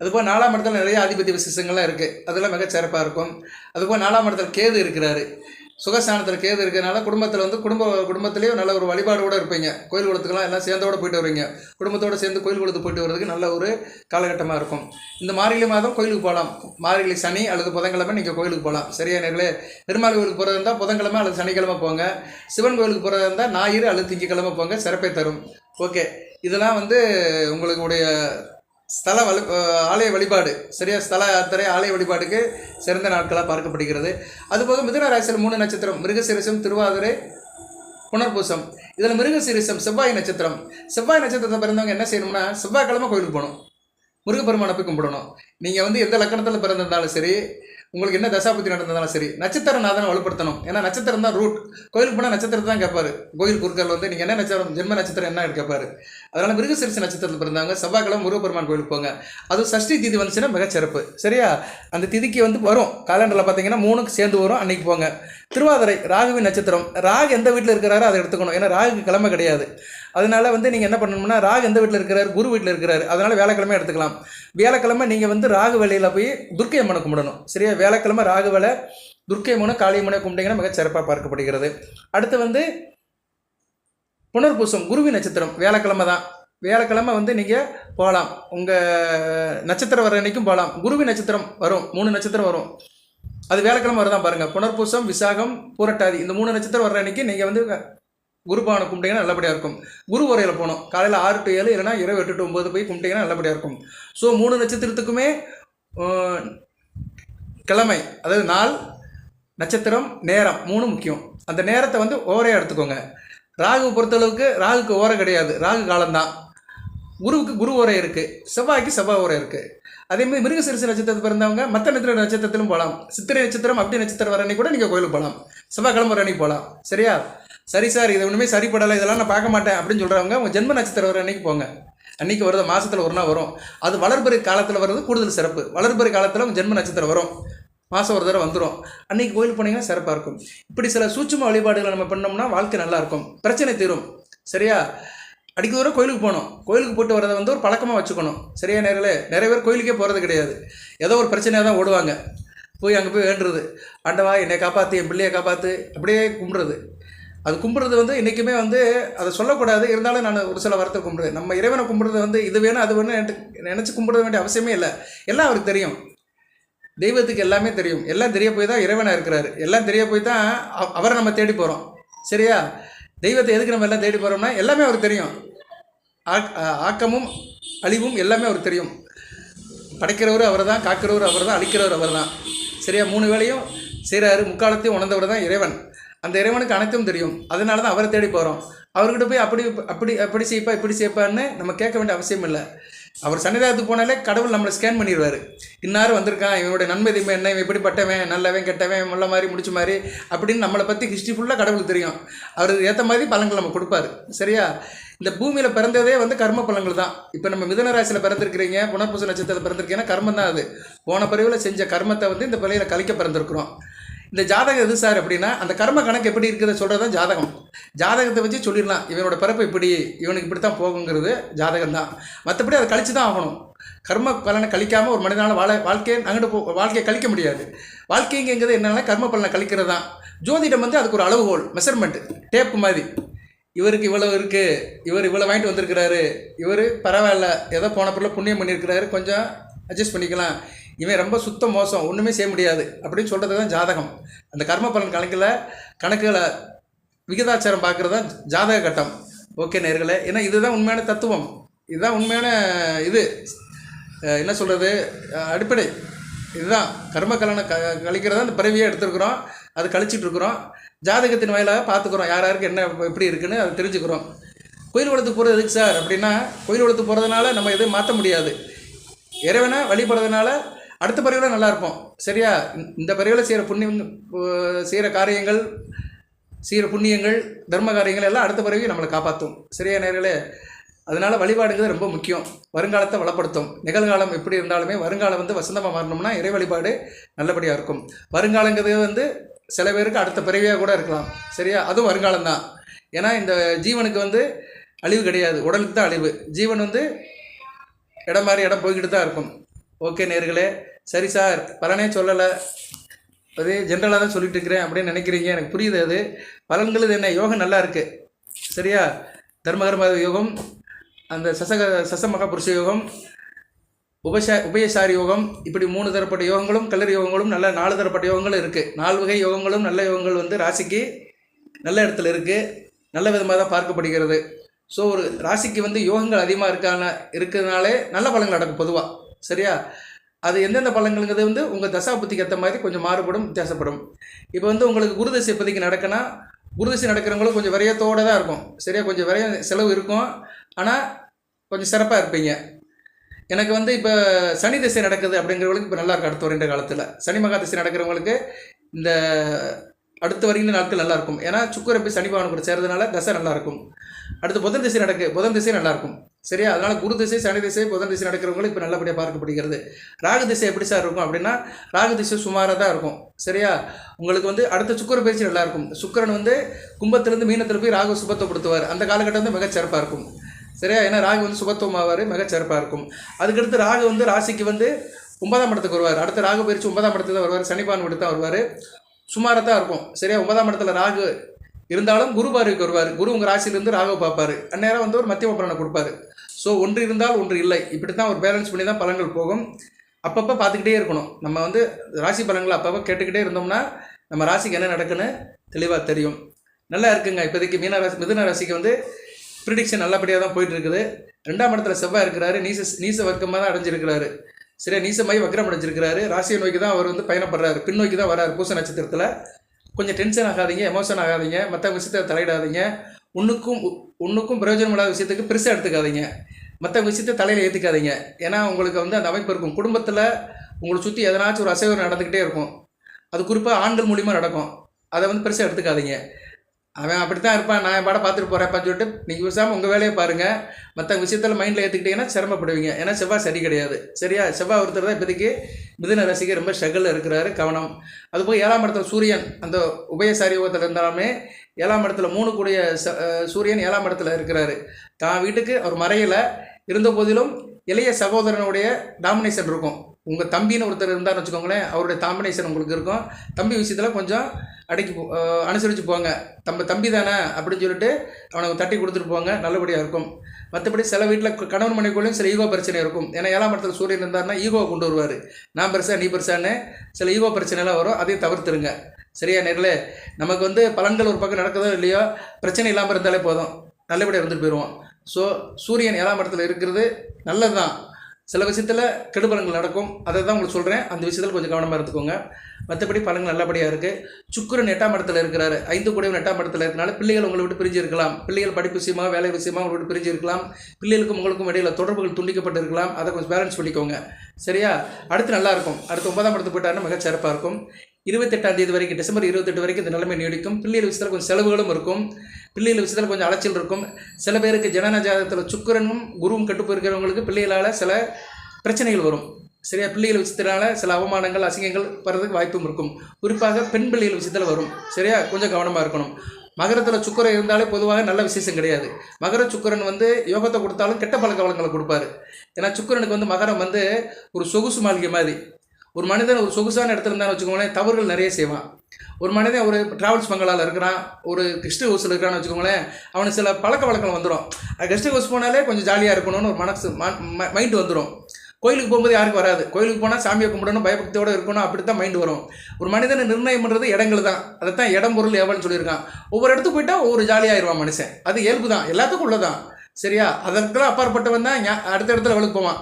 அதுபோல் நாலாம் இடத்துல நிறைய ஆதிபத்திய விசேஷங்கள்லாம் இருக்குது அதெல்லாம் மிக சிறப்பாக இருக்கும். அதுபோல் நாலாம் இடத்துல கேது இருக்கிறாரு. சுகஸ்தானத்தில் கேது இருக்கிறதுனால குடும்பத்தில் வந்து குடும்ப குடும்பத்திலேயே நல்ல ஒரு வழிபாடோடு இருப்பீங்க. கோயில் குளத்துக்கெல்லாம் எல்லாம் சேர்ந்தோட போயிட்டு வருவீங்க. குடும்பத்தோடு சேர்ந்து கோயில் குளத்துக்கு போயிட்டு வர்றதுக்கு நல்ல ஒரு காலகட்டமாக இருக்கும். இந்த மார்கழி மாதம் கோயிலுக்கு போகலாம். மார்கழி சனி அல்லது புதன்கிழமை நீங்கள் கோயிலுக்கு போகலாம். சரியா நேர்களே? பெருமாள் கோயிலுக்கு போகிறதா இருந்தால் புதன்கிழமை அல்லது சனிக்கிழமை போங்க. சிவன் கோயிலுக்கு போகிறதா இருந்தால் ஞாயிறு அல்லது திங்கக்கிழமை போங்க. சிறப்பை தரும். ஓகே. இதெல்லாம் வந்து உங்களுடைய ஸ்தல வழி ஆலய வழிபாடு. சரியா? ஸ்தல யாத்திரை ஆலய வழிபாடுக்கு சிறந்த நாட்களாக பார்க்கப்படுகிறது. அதுபோக மிதுன ராசியில் மூணு நட்சத்திரம் மிருகசிரிசம் திருவாதிரை புனர்பூசம். இதில் மிருகசிரிசம் செவ்வாய் நட்சத்திரம். செவ்வாய் நட்சத்திரத்தை பிறந்தவங்க என்ன செய்யணும்னா செவ்வாய்க்கிழமை கோயிலுக்கு போகணும். முருகப்பெருமானை போய் கும்பிடணும். நீங்கள் வந்து எந்த லக்கணத்தில் பிறந்திருந்தாலும் சரி உங்களுக்கு என்ன தசாபத்தி நடந்ததாலும் சரி நட்சத்திரநாதனை வலுப்படுத்தணும். ஏன்னா நட்சத்திரம் தான் ரூட் கோயிலுக்கு போனால் நட்சத்திரத்தை தான் கேட்பாரு. கோயில் குருக்கள் வந்து நீங்கள் என்ன நட்சத்திரம் ஜென்ம நட்சத்திரம் என்ன கேட்பாரு. அதனால் மிருகசரிசி நட்சத்திரத்தில் பிறந்தவங்க செவ்வாய்க்கிழமை முருகப்பெருமான் கோயிலுக்கு போங்க. அது சஷ்டி திதி வந்துச்சுன்னா மிகச்சிறப்பு சரியா? அந்த திதிக்கு வந்து வரும். காலண்டரில் பார்த்தீங்கன்னா மூணுக்கு சேர்ந்து வரும் அன்னைக்கு போங்க. திருவாதிரை ராகுவின் நட்சத்திரம். ராகு எந்த வீட்டில் இருக்கிறாரோ அதை எடுத்துக்கணும். ஏன்னா ராகுக்கு கிழமை கிடையாது. அதனால வந்து நீங்கள் என்ன பண்ணணும்னா ராகு எந்த வீட்டில் இருக்கிறார்? குரு வீட்டில் இருக்கிறார். அதனால் வேலைக்கிழமை எடுத்துக்கலாம். வேலைக்கிழமை நீங்கள் வந்து ராகு வேலையில் போய் துர்க்கை அம்மனை கும்பிடணும் சரியா? வேலைக்கிழமை ராகு வேலை துர்க்கை அம்மனை காளி அம்மனை கும்பிட்டீங்கன்னா சிறப்பாக பார்க்கப்படுகிறது. அடுத்து வந்து புனர்பூசம் குருவி நட்சத்திரம். வேலைக்கிழமை தான். வியாழக்கிழமை வந்து நீங்கள் போகலாம் உங்கள் நட்சத்திரம் வர அன்னைக்கும் போகலாம் குருவி நட்சத்திரம் வரும். மூணு நட்சத்திரம் வரும். அது வியாழக்கிழமை வரதான் பாருங்கள் புனர்பூசம் விசாகம் பூரட்டாதி. இந்த மூணு நட்சத்திரம் வர்ற அன்னைக்கு நீங்கள் வந்து குருபானை கும்பிட்டீங்கன்னா நல்லபடியாக இருக்கும். குரு உரையில் போகணும். காலையில் ஆறு டு ஏழு இல்லைனா இரவு எட்டு டு ஒம்பது போய் கும்பிட்டீங்கன்னா நல்லபடியாக இருக்கும். ஸோ மூணு நட்சத்திரத்துக்குமே கிழமை அதாவது நாள் நட்சத்திரம் நேரம் மூணு முக்கியம். அந்த நேரத்தை வந்து ஓரையாக எடுத்துக்கோங்க. ராகு பொறுத்தளவுக்கு ராகுக்கு ஓரை கிடையாது. ராகு காலம்தான். குருவுக்கு குரு ஓரை இருக்குது செவ்வாய்க்கு செவ்வாய் ஓரை இருக்குது அதே மாதிரி மிருகசிரிசு நட்சத்திரத்தில் பிறந்தவங்க மற்ற நட்சத்திர நட்சத்திரத்திலும் போகலாம் சித்திரை நட்சத்திரம் அப்படி நட்சத்திரம் வர அன்னைக்கு கூட நீங்கள் கோயிலுக்கு போகலாம் செவ்வாய்க்கிழமை வர அன்னைக்கு போகலாம் சரியா? சரி சார் இது ஒன்றுமே சரிப்படலை இதெல்லாம் நான் பார்க்க மாட்டேன் அப்படின்னு சொல்கிறவங்க உங்கள் ஜென்ம நட்சத்திரம் வர அன்னைக்கு போங்க. அன்னைக்கு வருது மாதத்தில் ஒரு நாள் வரும். அது வளர்பிறை காலத்தில் வர்றது கூடுதல் சிறப்பு. வளர்பிறை காலத்தில் உங்கள் ஜென்ம நட்சத்திரம் வரும். மாதம் ஒரு தடவை வந்துடும் அன்னைக்கு கோயில் போனீங்கன்னா சிறப்பாக இருக்கும். இப்படி சில சூட்சும வழிபாடுகளை நம்ம பண்ணோம்னா வாழ்க்கை நல்லாயிருக்கும் பிரச்சனை தீரும். சரியா? அடிக்க தூரம் கோயிலுக்கு போகணும். கோயிலுக்கு போட்டு வரதை வந்து ஒரு பழக்கமாக வச்சுக்கணும். சரியா நேரில் நிறைய பேர் கோயிலுக்கே போகிறது கிடையாது. ஏதோ ஒரு பிரச்சனையாக தான் ஓடுவாங்க. போய் அங்கே போய் வேண்டுறது. ஆண்டவா என்னை காப்பாற்று என் பிள்ளையை காப்பாற்று அப்படியே கும்பிடுறது. அது கும்பிடுறது வந்து இன்றைக்குமே வந்து அதை சொல்லக்கூடாது. இருந்தாலும் நான் ஒரு சில வாரத்தை கும்பிடுறேன். நம்ம இறைவனை கும்பிடுறது வந்து இது வேணும் அது வேணும் நினச்சி கும்பிட வேண்டிய அவசியமே இல்லை. எல்லாம் அவருக்கு தெரியும். தெய்வத்துக்கு எல்லாமே தெரியும். எல்லாம் தெரிய போய் தான் இறைவனாக இருக்கிறாரு. எல்லாம் தெரிய போய் தான் அவரை நம்ம தேடி போகிறோம் சரியா? தெய்வத்தை எதுக்கு நம்ம எல்லாம் தேடி போகிறோம்னா எல்லாமே அவருக்கு தெரியும். ஆக்- ஆக்கமும் அழிவும் எல்லாமே அவருக்கு தெரியும். படைக்கிறவர் அவர் தான் காக்கிறவர் அவர் தான் அழிக்கிறவர் அவர் தான். சரியா? மூணு வேளையும் செய்கிறாரு முக்காலத்தையும் உணர்ந்தவர் தான் இறைவன். அந்த இறைவனுக்கு அனைத்தும் தெரியும். அதனால தான் அவரை தேடி போகிறோம் அவர்கிட்ட போய் அப்படி அப்படி அப்படி செய்ப்பா இப்படி செய்ப்பான்னு நம்ம கேட்க வேண்டிய அவசியம் இல்லை. அவர் சன்னிதானத்துக்கு போனாலே கடவுள் நம்மளை ஸ்கேன் பண்ணிடுவார். இன்னாரும் வந்திருக்கான் இவனுடைய நன்மை தீமை என்ன இவன் இப்படிப்பட்டவன் நல்லவன் கெட்டவன் முள்ள மாதிரி முடிச்ச மாதிரி அப்படின்னு நம்மளை பற்றி ஹிஸ்ட்ரி ஃபுல்லாக கடவுளுக்கு தெரியும். அவருக்கு ஏற்ற மாதிரி பலன்கள் நம்ம கொடுப்பாரு. சரியா? இந்த பூமியில் பிறந்ததே வந்து கர்ம பலன்கள் தான். இப்போ நம்ம மிதுன ராசியில் பிறந்திருக்கிறீங்க புனர்பூச நட்சத்திரத்தில் பிறந்திருக்கீங்கன்னா கர்மம் தான் அது. போன பிறவில் செஞ்ச கர்மத்தை வந்து இந்த பிள்ளையில கழிக்க பிறந்திருக்கிறோம். இந்த ஜாதகம் எது சார் அப்படின்னா அந்த கர்ம கணக்கு எப்படி இருக்குது சொல்கிறது தான் ஜாதகம். ஜாதகத்தை வச்சு சொல்லிடலாம். இவனோட பிறப்பு இப்படி இவனுக்கு இப்படி தான் போகுங்கிறது ஜாதகம் தான் மற்றபடி அதை கழிச்சு தான் ஆகணும். கர்ம பலனை கழிக்காமல் ஒரு மனிதனால் வாழ வாழ்க்கையை அங்கிட்டு போ வாழ்க்கையை கழிக்க முடியாது. வாழ்க்கைங்கிறது என்னென்னா கர்ம பலனை கழிக்கிறது தான் ஜோதிடம் வந்து அதுக்கு ஒரு அளவுகோல் மெஷர்மெண்ட் டேப் மாதிரி. இவருக்கு இவ்வளோ இருக்குது இவர் இவ்வளோ வாங்கிட்டு வந்திருக்கிறாரு இவர் பரவாயில்ல ஏதோ போன பிறகு புண்ணியம் பண்ணியிருக்கிறாரு கொஞ்சம் அட்ஜஸ்ட் பண்ணிக்கலாம். இவன் ரொம்ப சுத்த மோசம் ஒன்றுமே செய்ய முடியாது அப்படின்னு சொல்கிறது தான் ஜாதகம். அந்த கர்ம பலன் கணக்கில் கணக்குகளை விகிதாச்சாரம் பார்க்குறது தான் ஜாதக கட்டம். ஓகே நேர்களே. ஏன்னா இதுதான் உண்மையான தத்துவம். இதுதான் உண்மையான இது. என்ன சொல்கிறது அடிப்படை. இதுதான். கர்ம கலனை க கழிக்கிறதா இந்த பிறவியை எடுத்துருக்குறோம். அது கழிச்சிட்டு இருக்கிறோம். ஜாதகத்தின் வாயிலாக பார்த்துக்குறோம். யார் யாருக்கு என்ன எப்படி இருக்குன்னு அதை தெரிஞ்சுக்கிறோம். கோயில் குளத்துக்கு போகிறது எதுக்கு சார்? அப்படின்னா கோயில் குளத்துக்கு போகிறதுனால நம்ம எதுவும் மாற்ற முடியாது. இறைவனை வழிபடுறதுனால அடுத்த பறவையில் நல்லா இருப்போம் சரியா? இந்த- பறவையில் செய்கிற புண்ணியம் செய்கிற காரியங்கள் செய்கிற புண்ணியங்கள் தர்ம காரியங்கள் எல்லாம் அடுத்த பறவையும் நம்மளை காப்பாற்றும். சரியா நேர்களே? அதனால் வழிபாடுங்கிறது ரொம்ப முக்கியம். வருங்காலத்தை வளப்படுத்தும். நிகழ்காலம் எப்படி இருந்தாலுமே வருங்காலம் வந்து வசந்தமாக மாறணும்னா இறை வழிபாடு நல்லபடியாக இருக்கும். வருங்காலங்கிறது வந்து சில பேருக்கு அடுத்த பிறவியாக கூட இருக்கலாம். சரியா? அதுவும் வருங்காலம் தான். ஏன்னா இந்த ஜீவனுக்கு வந்து அழிவு கிடையாது. உடலுக்கு தான் அழிவு. ஜீவன் வந்து இடம் மாறி இடம் போய்கிட்டு தான் இருக்கும். ஓகே நேர்களே? சரி சார் பலனே சொல்லலை. அது ஜென்ரலாக தான் சொல்லிட்டு இருக்கிறேன் அப்படின்னு நினைக்கிறீங்க. எனக்கு புரியுது அது. பலன்கள் இது என்ன? யோகம் நல்லா இருக்கு. சரியா? தர்மகர்ம யோகம் அந்த சசக சச புருஷ யோகம் உபசா உபயசாரி யோகம் இப்படி மூணு தரப்பட்ட யோகங்களும் கல்லர் யோகங்களும் நல்ல நாலு தரப்பட்ட யோகங்களும் இருக்குது நாலு வகை யோகங்களும் நல்ல யோகங்கள் வந்து ராசிக்கு நல்ல இடத்துல இருக்குது நல்ல விதமாக தான் பார்க்கப்படுகிறது. ஸோ ஒரு ராசிக்கு வந்து யோகங்கள் அதிகமாக இருக்கான இருக்கிறதுனாலே நல்ல பலங்கள் நடக்கும் பொதுவாக சரியா? அது எந்தெந்த பழங்களுங்கிறது வந்து உங்கள் தசாபுத்திக்கு ஏற்ற மாதிரி கொஞ்சம் மாறுபடும் வித்தியாசப்படும். இப்போ வந்து உங்களுக்கு குருதசை இப்போதைக்கு நடக்குன்னா குருதசை நடக்கிறவங்களும் கொஞ்சம் விரயத்தோடு தான் இருக்கும். சரியா? கொஞ்சம் விரைய செலவு இருக்கும். ஆனால் கொஞ்சம் சிறப்பாக இருப்பீங்க. எனக்கு வந்து இப்போ சனி திசை நடக்குது அப்படிங்கிறவங்களுக்கு இப்போ நல்லா இருக்கும் அடுத்த வருட காலத்தில். சனி மகா திசை நடக்கிறவங்களுக்கு இந்த அடுத்து வருகின்ற நாட்கள் நல்லா இருக்கும் ஏன்னா சுக்கர போய் சனி பகவான் கூட சேர்றதுனால தசை நல்லா இருக்கும் அடுத்து புதன் திசை நடக்கு புதன் திசை நல்லா இருக்கும் சரியா? அதனால குரு திசை சனி திசை புதன் திசை நடக்கிறவங்களுக்கு இப்போ நல்லபடியாக பார்க்கப்படுகிறது. ராகு திசை எப்படி சார் இருக்கும் அப்படின்னா ராகு திசை சுமாராக தான் இருக்கும். சரியா? உங்களுக்கு வந்து அடுத்த சுக்கர பயிற்சி நல்லா இருக்கும் சுக்கிரன் வந்து கும்பத்திலிருந்து மீனத்தில் போய் ராகு சுபத்துவப்படுத்துவார் அந்த காலகட்டம் வந்து மிகச்சிறப்பாக இருக்கும். சரியா? ஏன்னா ராகு வந்து சுபத்துவம் ஆவார் மிகச் சிறப்பாக இருக்கும். அதுக்கடுத்து ராகு வந்து ராசிக்கு வந்து ஒன்பதாம் இடத்துக்கு வருவார். அடுத்த ராகு பயிற்சி ஒன்பதாம் இடத்துக்கு தான் வருவார். சனிபான் விட்டு தான் வருவார். சுமாராக தான் இருக்கும். சரியா? ஒன்பதாம் இடத்துல ராகு இருந்தாலும் குரு பார்வைக்கு வருவார். குரு உங்கள் ராசியிலேருந்து ராகு பார்ப்பாரு. அந்நேரம் வந்து ஒரு மத்தியம பலனை கொடுப்பாரு. ஸோ ஒன்று இருந்தால் ஒன்று இல்லை. இப்படி தான் ஒரு பேலன்ஸ் பண்ணி தான் பலன்கள் போகும். அப்பப்போ பார்த்துக்கிட்டே இருக்கணும். நம்ம வந்து ராசி பலன்களை அப்பப்போ கேட்டுக்கிட்டே இருந்தோம்னா நம்ம ராசிக்கு என்ன நடக்குன்னு தெளிவாக தெரியும். நல்லா இருக்குங்க. இப்போதைக்கு மீன ராசி மிதுன ராசிக்கு வந்து ப்ரிடிக்ஷன் நல்லபடியாக தான் போயிட்டு இருக்குது. ரெண்டாம் இடத்துல செவ்வாய் இருக்கிறாரு. நீச நீச வர்க்கமாக தான் அடைஞ்சிருக்கிறாரு. சரியா? நீசமாய் வக்ரம் அடைஞ்சிருக்கிறாரு ராசியை நோக்கி தான் அவர் வந்து பயணப்படுறாரு. பின்னோக்கி தான் வராரு பூச நட்சத்திரத்தில். கொஞ்சம் டென்ஷன் ஆகாதீங்க எமோஷன் ஆகாதீங்க மற்ற விஷயத்தை தலையிடாதீங்க. ஒன்றுக்கும் ஒன்றுக்கும் பிரயோஜனம் இல்லாத விஷயத்துக்கு பெருசாக எடுத்துக்காதீங்க. மற்ற விஷயத்தை தலையில் ஏற்றுக்காதீங்க ஏன்னா உங்களுக்கு வந்து அந்த அமைப்பு இருக்கும். குடும்பத்தில் உங்களை சுற்றி எதனாச்சும் ஒரு அசைவம் நடந்துக்கிட்டே இருக்கும். அது குறிப்பாக ஆண்கள் மூலிமா நடக்கும். அதை வந்து பெருசாக எடுத்துக்காதீங்க. அவன் அப்படி தான் இருப்பான். நான் பாட பாடம் பார்த்துட்டு போகிறேன்ப்பான்னு சொல்லிட்டு நீங்கள் பேசாமல் உங்கள் வேலையை பாருங்கள் மற்ற விஷயத்தில் மைண்டில் ஏற்றுக்கிட்டிங்கன்னா சிரமப்படுவீங்க. ஏன்னா செவ்வாய் சரி கிடையாது. சரியா? செவ்வாய் ஒருத்தர் தான் இப்போதைக்கு மிதுன ரசிகர் ரொம்ப ஸ்ட்ரகிளில் இருக்கிறாரு கவனம். அதுபோல் ஏழாம் இடத்துல சூரியன் அந்த உபயசாரி யோகத்தில் இருந்தாலுமே ஏழாம் இடத்துல மூணு கூடிய ச- சூரியன் ஏழாம் இடத்துல இருக்கிறாரு. தான் வீட்டுக்கு அவர் மறையில். இருந்த போதிலும் இளைய சகோதரனுடைய டாமினேஷன் இருக்கும். உங்கள் தம்பின்னு ஒருத்தர் இருந்தார்னு வச்சுக்கோங்களேன் அவருடைய டாமினேஷன் உங்களுக்கு இருக்கும். தம்பி விஷயத்தில் கொஞ்சம் அடக்கி போ- அனுசரித்து போங்க. தம்ப தம்பி தானே அப்படின்னு சொல்லிட்டு அவனுக்கு தட்டி கொடுத்துட்டு போங்க. நல்லபடியாக இருக்கும். மற்றபடி சில வீட்டில் கணவன் மனைவிக்குள்ளேயும் சில ஈகோ பிரச்சனை இருக்கும். ஏன்னா ஏழாம் இடத்துல சூரியன் இருந்தாருன்னா ஈகோவை கொண்டு வருவார். நான் பெருசா நீ பெருசான்னு சில ஈகோ பிரச்சனைலாம் வரும். அதையும் தவிர்த்துருங்க. சரியா நேர்களே? நமக்கு வந்து பலன்கள் ஒரு பக்கம் நடக்குதோ இல்லையோ பிரச்சனை இல்லாமல் இருந்தாலே போதும். நல்லபடியாக இருந்துட்டு போயிடுவோம் ஸோ சூரியன் ஏழாம் இடத்துல இருக்கிறது நல்லது தான் சில விஷயத்தில் கெடுபலங்கள் நடக்கும். அதை தான் உங்களுக்கு சொல்கிறேன் அந்த விஷயத்தில் கொஞ்சம் கவனமாக இருந்துக்கோங்க. மற்றபடி பலன் நல்லபடியாக இருக்குது சுக்கிரன் எட்டாம் இடத்துல இருக்கிறாரு. ஐந்து கூடவன் எட்டாம் இடத்துல இருக்கிறனால பிள்ளைகள் உங்களை விட்டு பிரிஞ்சு இருக்கலாம் பிள்ளைகள் படிப்பு விஷயமாக வேலை விஷயமாக உங்களை விட்டு பிரிஞ்சு இருக்கலாம் பிள்ளைகளுக்கும் உங்களுக்கும் இடையில தொடர்புகள் துண்டிக்கப்பட்டு இருக்கலாம் அதை கொஞ்சம் பேலன்ஸ் பண்ணிக்கோங்க. சரியா? அடுத்து நல்லா இருக்கும். அடுத்து ஒன்பதாம் இடத்துக்கு போயிட்டாருன்னா மிக சிறப்பாக இருக்கும். இருபத்தெட்டாம் தேதி வரைக்கும் டிசம்பர் இருபத்தெட்டு வரைக்கும் இந்த நிலைமை நீடிக்கும். பிள்ளைகள் விஷயத்தில் கொஞ்சம் செலவுகளும் இருக்கும். பிள்ளைகள் விஷயத்தில் கொஞ்சம் அலைச்சல் இருக்கும். சில பேருக்கு ஜனன ஜாதகத்தில் சுக்கிரனும் குருவும் கெட்டு போயிருக்கிறவங்களுக்கு பிள்ளைகளால் சில பிரச்சனைகள் வரும். சரியா பிள்ளைகள் விஷயத்தினால சில அவமானங்கள் அசிங்கங்கள் வர்றதுக்கு வாய்ப்பும் இருக்கும். குறிப்பாக பெண் பிள்ளைகள் விஷயத்தில் வரும். சரியா? கொஞ்சம் கவனமாக இருக்கணும். மகரத்தில் சுக்கரன் இருந்தாலே பொதுவாக நல்ல விசேஷம் கிடையாது. மகர சுக்கரன் வந்து யோகத்தை கொடுத்தாலும் கெட்ட பழக்க வழக்கங்களை கொடுப்பாரு. ஏன்னா சுக்கரனுக்கு வந்து மகரம் வந்து ஒரு சொகுசு மாளிகை மாதிரி. ஒரு மனிதன் ஒரு சொகுசான இடத்துல இருந்தான்னு வச்சுக்கோங்களேன் தவறுகள் நிறைய செய்வான். ஒரு மனிதன் ஒரு டிராவல்ஸ் பங்களாவில் இருக்கிறான் ஒரு கெஸ்ட் ஹவுஸில் இருக்கிறான்னு வச்சுக்கோங்களேன் அவனுக்கு சில பழக்க வழக்கம் வந்துடும் கெஸ்ட் ஹவுஸ் போனாலே கொஞ்சம் ஜாலியாக இருக்கணும்னு ஒரு மனசு மைண்டு வந்துடும் கோயிலுக்கு போகும்போது யாருக்கு வராது. கோயிலுக்கு போனால் சாமியை கும்பிடணும் பயபக்தியோடு இருக்கணும் அப்படி தான் மைண்டு வரும். ஒரு மனிதனை நிர்ணயம் பண்ணுறது இடங்கள் தான். அதை தான் இடம் பொருள் எவ்வளோன்னு சொல்லியிருக்கான். ஒவ்வொரு இடத்துக்கு போயிட்டால் ஒவ்வொரு ஜாலியாகிடுவான் மனுஷன். அது இயல்பு தான். எல்லாத்துக்கும் உள்ளதான். சரியா? அதற்கெல்லாம் அப்பாற்பட்டவன் தான் அடுத்த இடத்துல அவளுக்கு போவான்.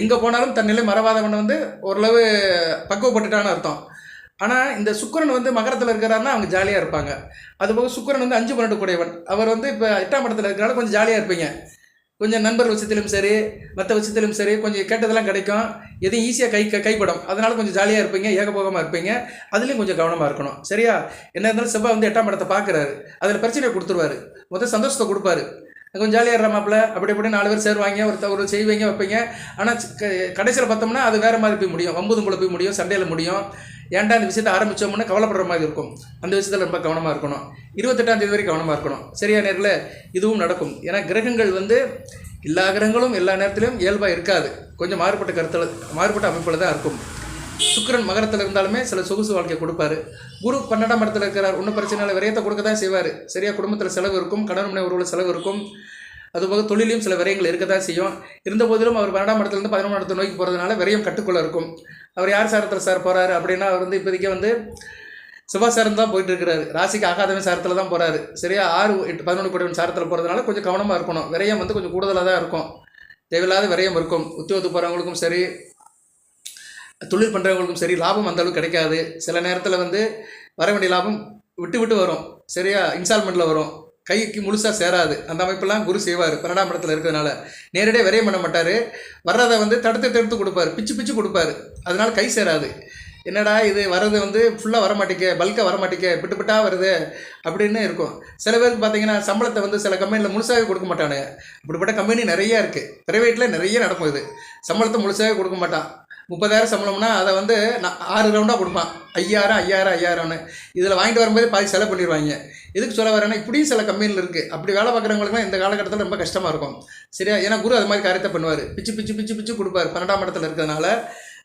எங்கே போனாலும் தன் நிலை மறவாதவன் வந்து ஓரளவு பக்குவப்பட்டுட்டான்னு அர்த்தம். ஆனால் இந்த சுக்கிரன் வந்து மகரத்தில் இருக்கிறாருன்னா அவங்க ஜாலியாக இருப்பாங்க. அதுபோக சுக்கிரன் வந்து அஞ்சு பன்னெண்டு கூடையவன். அவர் வந்து இப்போ எட்டாம் படத்தில் இருக்கிறனால கொஞ்சம் ஜாலியாக இருப்பீங்க. கொஞ்சம் நண்பர் விஷயத்திலும் சரி மற்ற விஷயத்திலும் சரி கொஞ்சம் கேட்டதெல்லாம் கிடைக்கும். எதுவும் ஈஸியாக கை க- கைப்படும். அதனால கொஞ்சம் ஜாலியாக இருப்பீங்க ஏகபோகமாக இருப்பீங்க. அதுலேயும் கொஞ்சம் கவனமாக இருக்கணும். சரியா? என்ன இருந்தாலும் செவ்வாய் வந்து எட்டாம் இடத்தை பார்க்குறாரு. அதில் பிரச்சனையை கொடுத்துருவாரு. மொத்தம் சந்தோஷத்தை கொடுப்பாரு. கொஞ்சம் ஜாலியாக இருமாப்பில் அப்படி இப்படி நாலு பேர் சேருவாங்க ஒரு ஒரு செய்வீங்க வைப்பீங்க. ஆனால் கடைசியில் பார்த்தோம்னா அது வேறு மாதிரி போய் முடியும். வம்புதும் போய் முடியும் சண்டையில் முடியும். ஏன்டா அந்த விஷயத்தை ஆரம்பித்தோம்னா கவலைப்படுற மாதிரி இருக்கும். அந்த விஷயத்தில் ரொம்ப கவனமாக இருக்கணும். இருபத்தெட்டாம் தேதி வரைக்கும் கவனமாக இருக்கணும். சரியா நேரில் இதுவும் நடக்கும். ஏன்னா கிரகங்கள் வந்து எல்லா கிரகங்களும் எல்லா நேரத்திலும் இயல்பாக இருக்காது. கொஞ்சம் மாறுபட்ட கருத்தில் மாறுபட்ட அமைப்பில் தான் இருக்கும். சுக்கரன் மகரத்தில் இருந்தாலுமே சில சொகுசு வாழ்க்கையை கொடுப்பார். குரு பன்னெண்டாம் இடத்துல இருக்கிறார். ஒன்றும் பிரச்சனை இல்லை. விரயத்தை கொடுக்க தான் செய்வார். சரியா குடும்பத்தில் செலவு இருக்கும். கடன் முனை உறவுல செலவு இருக்கும். அதுபோக தொழிலையும் சில விரயங்கள் இருக்க தான் செய்யும். இருந்த போதிலும் அவர் பன்னெண்டாம் இடத்துலேருந்து பதினொன்றாம் இடத்து நோக்கி போகிறதுனால விரயம் கட்டுக்குள்ளே இருக்கும். அவர் யார் சாரத்தில் சார் போகிறாரு அப்படின்னா அவர் வந்து இப்போதைக்கு வந்து சிவாசாரம் தான் போயிட்டு இருக்கிறாரு. ராசிக்கு ஆகாதவன் சாரத்தில் தான் போகிறாரு சரியா? ஆறு எட்டு பதினொன்று கோடி சாரத்தில் போகிறதுனால கொஞ்சம் கவனமாக இருக்கணும். விரயம் வந்து கொஞ்சம் கூடுதலாக தான் இருக்கும். தேவையில்லாத விரயம் இருக்கும். உத்தியோகத்துக்கு போகிறவங்களுக்கும் சரி தொழில் பண்ணுறவங்களுக்கும் சரி லாபம் அந்த அளவுக்கு கிடைக்காது. சில நேரத்தில் வந்து வர வேண்டிய லாபம் விட்டு விட்டு வரும். சரியா? இன்ஸ்டால்மெண்ட்டில் வரும். கைக்கு முழுசாக சேராது. அந்த அமைப்பெல்லாம் குரு செய்வார். பன்னெண்டாம் இடத்துல இருக்கிறதுனால. நேரடியாக விரையம் பண்ண மாட்டார். வர்றதை வந்து தடுத்து தடுத்து கொடுப்பாரு. பிச்சு பிச்சு கொடுப்பாரு. அதனால் கை சேராது. என்னடா இது? வர்றது வந்து ஃபுல்லாக வர மாட்டேங்க பல்காக வர மாட்டேங்க பிட்டு பிட்டா வருது? அப்படின்னு இருக்கும். சில பேருக்கு பார்த்தீங்கன்னா சம்பளத்தை வந்து சில கம்பெனியில் முழுசாகவே கொடுக்க மாட்டானுங்க. இப்படிப்பட்ட கம்பெனி நிறைய இருக்குது ப்ரைவேட்டில் நிறைய நடக்கும் இது. சம்பளத்தை முழுசாகவே கொடுக்க மாட்டான். முப்பதாயிரம் சம்பளம்னா அதை வந்து நான் ஆறு ரவுண்டாக கொடுப்பான். ஐயாயிரம் ஐயாயிரம் ஐயாயிரம்னு. இதில் வாங்கிட்டு வரும்போது பாதி செலவு பண்ணிடுவாங்க. எதுக்கு சொல்ல வரேன்னா இப்படியும் சில கம்பெனியில் இருக்குது அப்படி வேலை பார்க்குறவங்களுக்குலாம் இந்த காலகட்டத்தில் ரொம்ப கஷ்டமாக இருக்கும். சரியா? ஏன்னா குரு அது மாதிரி காரியத்தை பண்ணுவார். பிச்சு பிச்சு பிச்சு பிச்சு கொடுப்பார். பன்னெண்டாம் இடத்துல இருக்கிறதுனால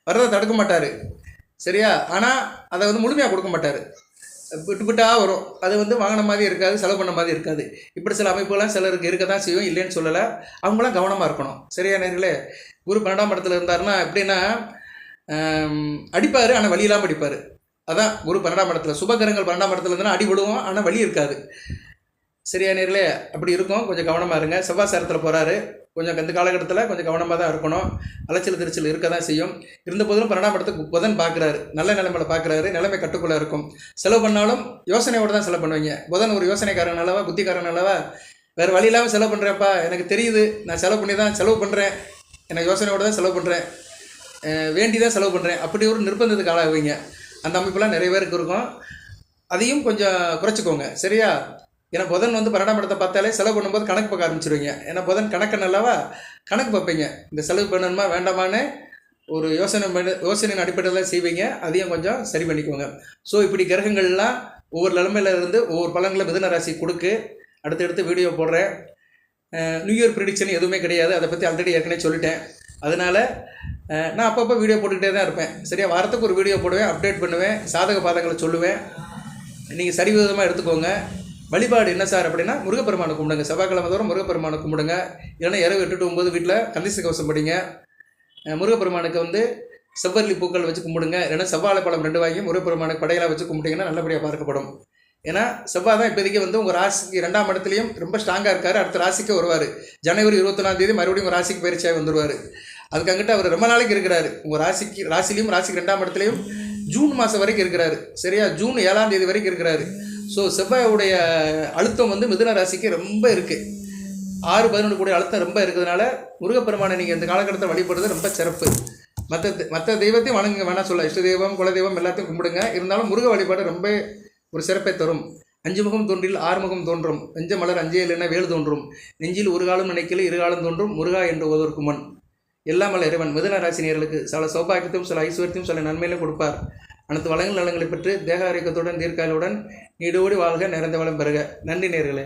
வர்றதை தடுக்க மாட்டார். சரியா? ஆனால் அதை வந்து முழுமையாக கொடுக்க மாட்டார். விட்டு விட்டாக வரும். அது வந்து வாங்கின மாதிரி இருக்காது செலவு பண்ண மாதிரி இருக்காது. இப்படி சில அமைப்புகள்லாம் சிலருக்கு இருக்க தான் செய்யும் இல்லைன்னு சொல்லலை. அவங்களாம் கவனமாக இருக்கணும். சரியா நேர்களே? குரு பன்னெண்டாம் இடத்துல இருந்தாருன்னா எப்படின்னா அடிப்பார் ஆனால் வழி இல்லாமல் அடிப்பார். அதான் குரு பன்னெண்டாம் இடத்துல. சுபகரங்கள் பன்னெண்டாம் இடத்துல இருந்தால் அடி விடுவோம் ஆனால் வழி இருக்காது. சரியா நேர்களே? அப்படி இருக்கும். கொஞ்சம் கவனமாக இருங்க. செவ்வாய் சேரத்தில் போகிறாரு கொஞ்சம் இந்த காலகட்டத்தில் கொஞ்சம் கவனமாக தான் இருக்கணும். அலைச்சல் திருச்சல் இருக்க தான் செய்யும். இருந்த போதிலும் பன்னெண்டாம் இடத்துக்கு புதன் பார்க்குறாரு நல்ல நிலைமையில பார்க்குறாரு நிலைமை கட்டுக்குள்ளே இருக்கும். செலவு பண்ணாலும் யோசனையோடு தான் செலவு பண்ணுவீங்க. புதன் ஒரு யோசனைக்காரன் அளவா புத்திக்காரன் அளவா வேறு வழி இல்லாமல் செலவு பண்ணுறேன்ப்பா எனக்கு தெரியுது. நான் செலவு பண்ணி தான் செலவு பண்ணுறேன் எனக்கு யோசனையோடு தான் செலவு பண்ணுறேன் வேண்டி தான் செலவு பண்ணுறேன் அப்படி ஒரு நிர்பந்தத்துக்கு ஆளாகுவீங்க. அந்த அமைப்பெல்லாம் நிறைய பேருக்கு இருக்கும். அதையும் கொஞ்சம் குறைச்சிக்கோங்க. சரியா? ஏன்னா புதன் வந்து பன்னெண்டாம் இடத்தை பார்த்தாலே செலவு பண்ணும்போது கணக்கு பார்க்க ஆரம்பிச்சிருவீங்க. ஏன்னா புதன் கணக்கு நல்லாவா? கணக்கு பார்ப்பீங்க. இந்த செலவு பண்ணணுமா வேண்டாமான்னு ஒரு யோசனை பண்ண யோசனையின் அடிப்படையில் தான் செய்வீங்க. அதையும் கொஞ்சம் சரி பண்ணிக்கோங்க. ஸோ இப்படி கிரகங்கள்லாம் ஒவ்வொரு நிலமையில இருந்து ஒவ்வொரு பலன்களை மிதன ராசி கொடுக்கு. அடுத்தடுத்து வீடியோ போடுறேன். நியூ இயர் ப்ரிடிக்ஷன் எதுவுமே கிடையாது. அதை பற்றி ஆல்ரெடி ஏற்கனவே சொல்லிட்டேன். அதனால் நான் அப்பப்போ வீடியோ போட்டுக்கிட்டே தான் இருப்பேன். சரியா? வாரத்துக்கு ஒரு வீடியோ போடுவேன் அப்டேட் பண்ணுவேன் சாதக பாதங்களை சொல்லுவேன். நீங்கள் சரிவிதமாக எடுத்துக்கோங்க. வழிபாடு என்ன சார் அப்படின்னா முருகப்பெருமானை கும்பிடுங்க. செவ்வாய்க்கிழமை தோறும் முருகப்பெருமானை கும்பிடுங்க. இல்லைன்னா இரவு எட்டு ஒம்பது வீட்டில் கந்திச கவசம் படிங்க. முருகப்பெருமானுக்கு வந்து செவ்வரளி பூக்கள் வச்சு கும்பிடுங்க. இல்லைன்னா செவ்வாழை பழம் ரெண்டு வாங்கி முருகப்பெருமானுக்கு படையலாக வச்சு கும்பிட்டீங்கன்னா நல்லபடியாக பார்க்கப்படும். ஏன்னா செவ்வாய் தான் இப்போதைக்கு வந்து உங்கள் ராசிக்கு ரெண்டாம் இடத்துலையும் ரொம்ப ஸ்ட்ராங்காக இருக்கார். அடுத்த ராசிக்கு வருவார். ஜனவரி இருபத்தொன்னாம் தேதி மறுபடியும் உங்கள் ராசிக்கு பயிற்சியாக வந்துடுவார் அதுக்கு அங்கிட்ட அவர் ரொம்ப நாளைக்கு இருக்கிறாரு. உங்கள் ராசிக்கு ராசிலையும் ராசிக்கு ரெண்டாம் இடத்துலையும் ஜூன் மாதம் வரைக்கும் இருக்கிறாரு. சரியா? ஜூன் ஏழாம் தேதி வரைக்கும் இருக்கிறாரு. ஸோ செவ்வாயுடைய அழுத்தம் வந்து மிதுன ராசிக்கு ரொம்ப இருக்குது ஆறு பதினொன்று கூடிய அழுத்தம் ரொம்ப இருக்கிறதுனால முருகப்பெருமானை நீங்கள் இந்த காலகட்டத்தில் வழிபடுறது ரொம்ப சிறப்பு. மற்ற மற்ற தெய்வத்தையும் வணங்குங்க வேணாம் சொல்ல. இஷ்ட தெய்வம் குல தெய்வம் எல்லாத்தையும் கும்பிடுங்க. இருந்தாலும் முருக வழிபாடு ரொம்ப ஒரு சிறப்பை தரும். அஞ்சு முகம் தோன்றில் ஆறுமுகம் தோன்றும். வெஞ்ச மலர் அஞ்சே இல்லைன்னா வேல் தோன்றும். நெஞ்சில் ஒரு காலம் நினைக்கல இரு காலம் தோன்றும். முருகா என்று ஓதற்கு மண் எல்லாம் வல்ல இறைவன் மிதன ராசினியர்களுக்கு சில சௌபாகியத்தையும் சில ஐஸ்வர்யத்தையும் சில நன்மையிலும் கொடுப்பார். அனைத்து வளங்கள் நலங்களை பெற்று தேக ஆரோக்கியத்துடன் தீர்க்காலுடன் நீடோடி வாழ்க நிறைந்த வளம் பெறுக. நன்றி நேர்களே.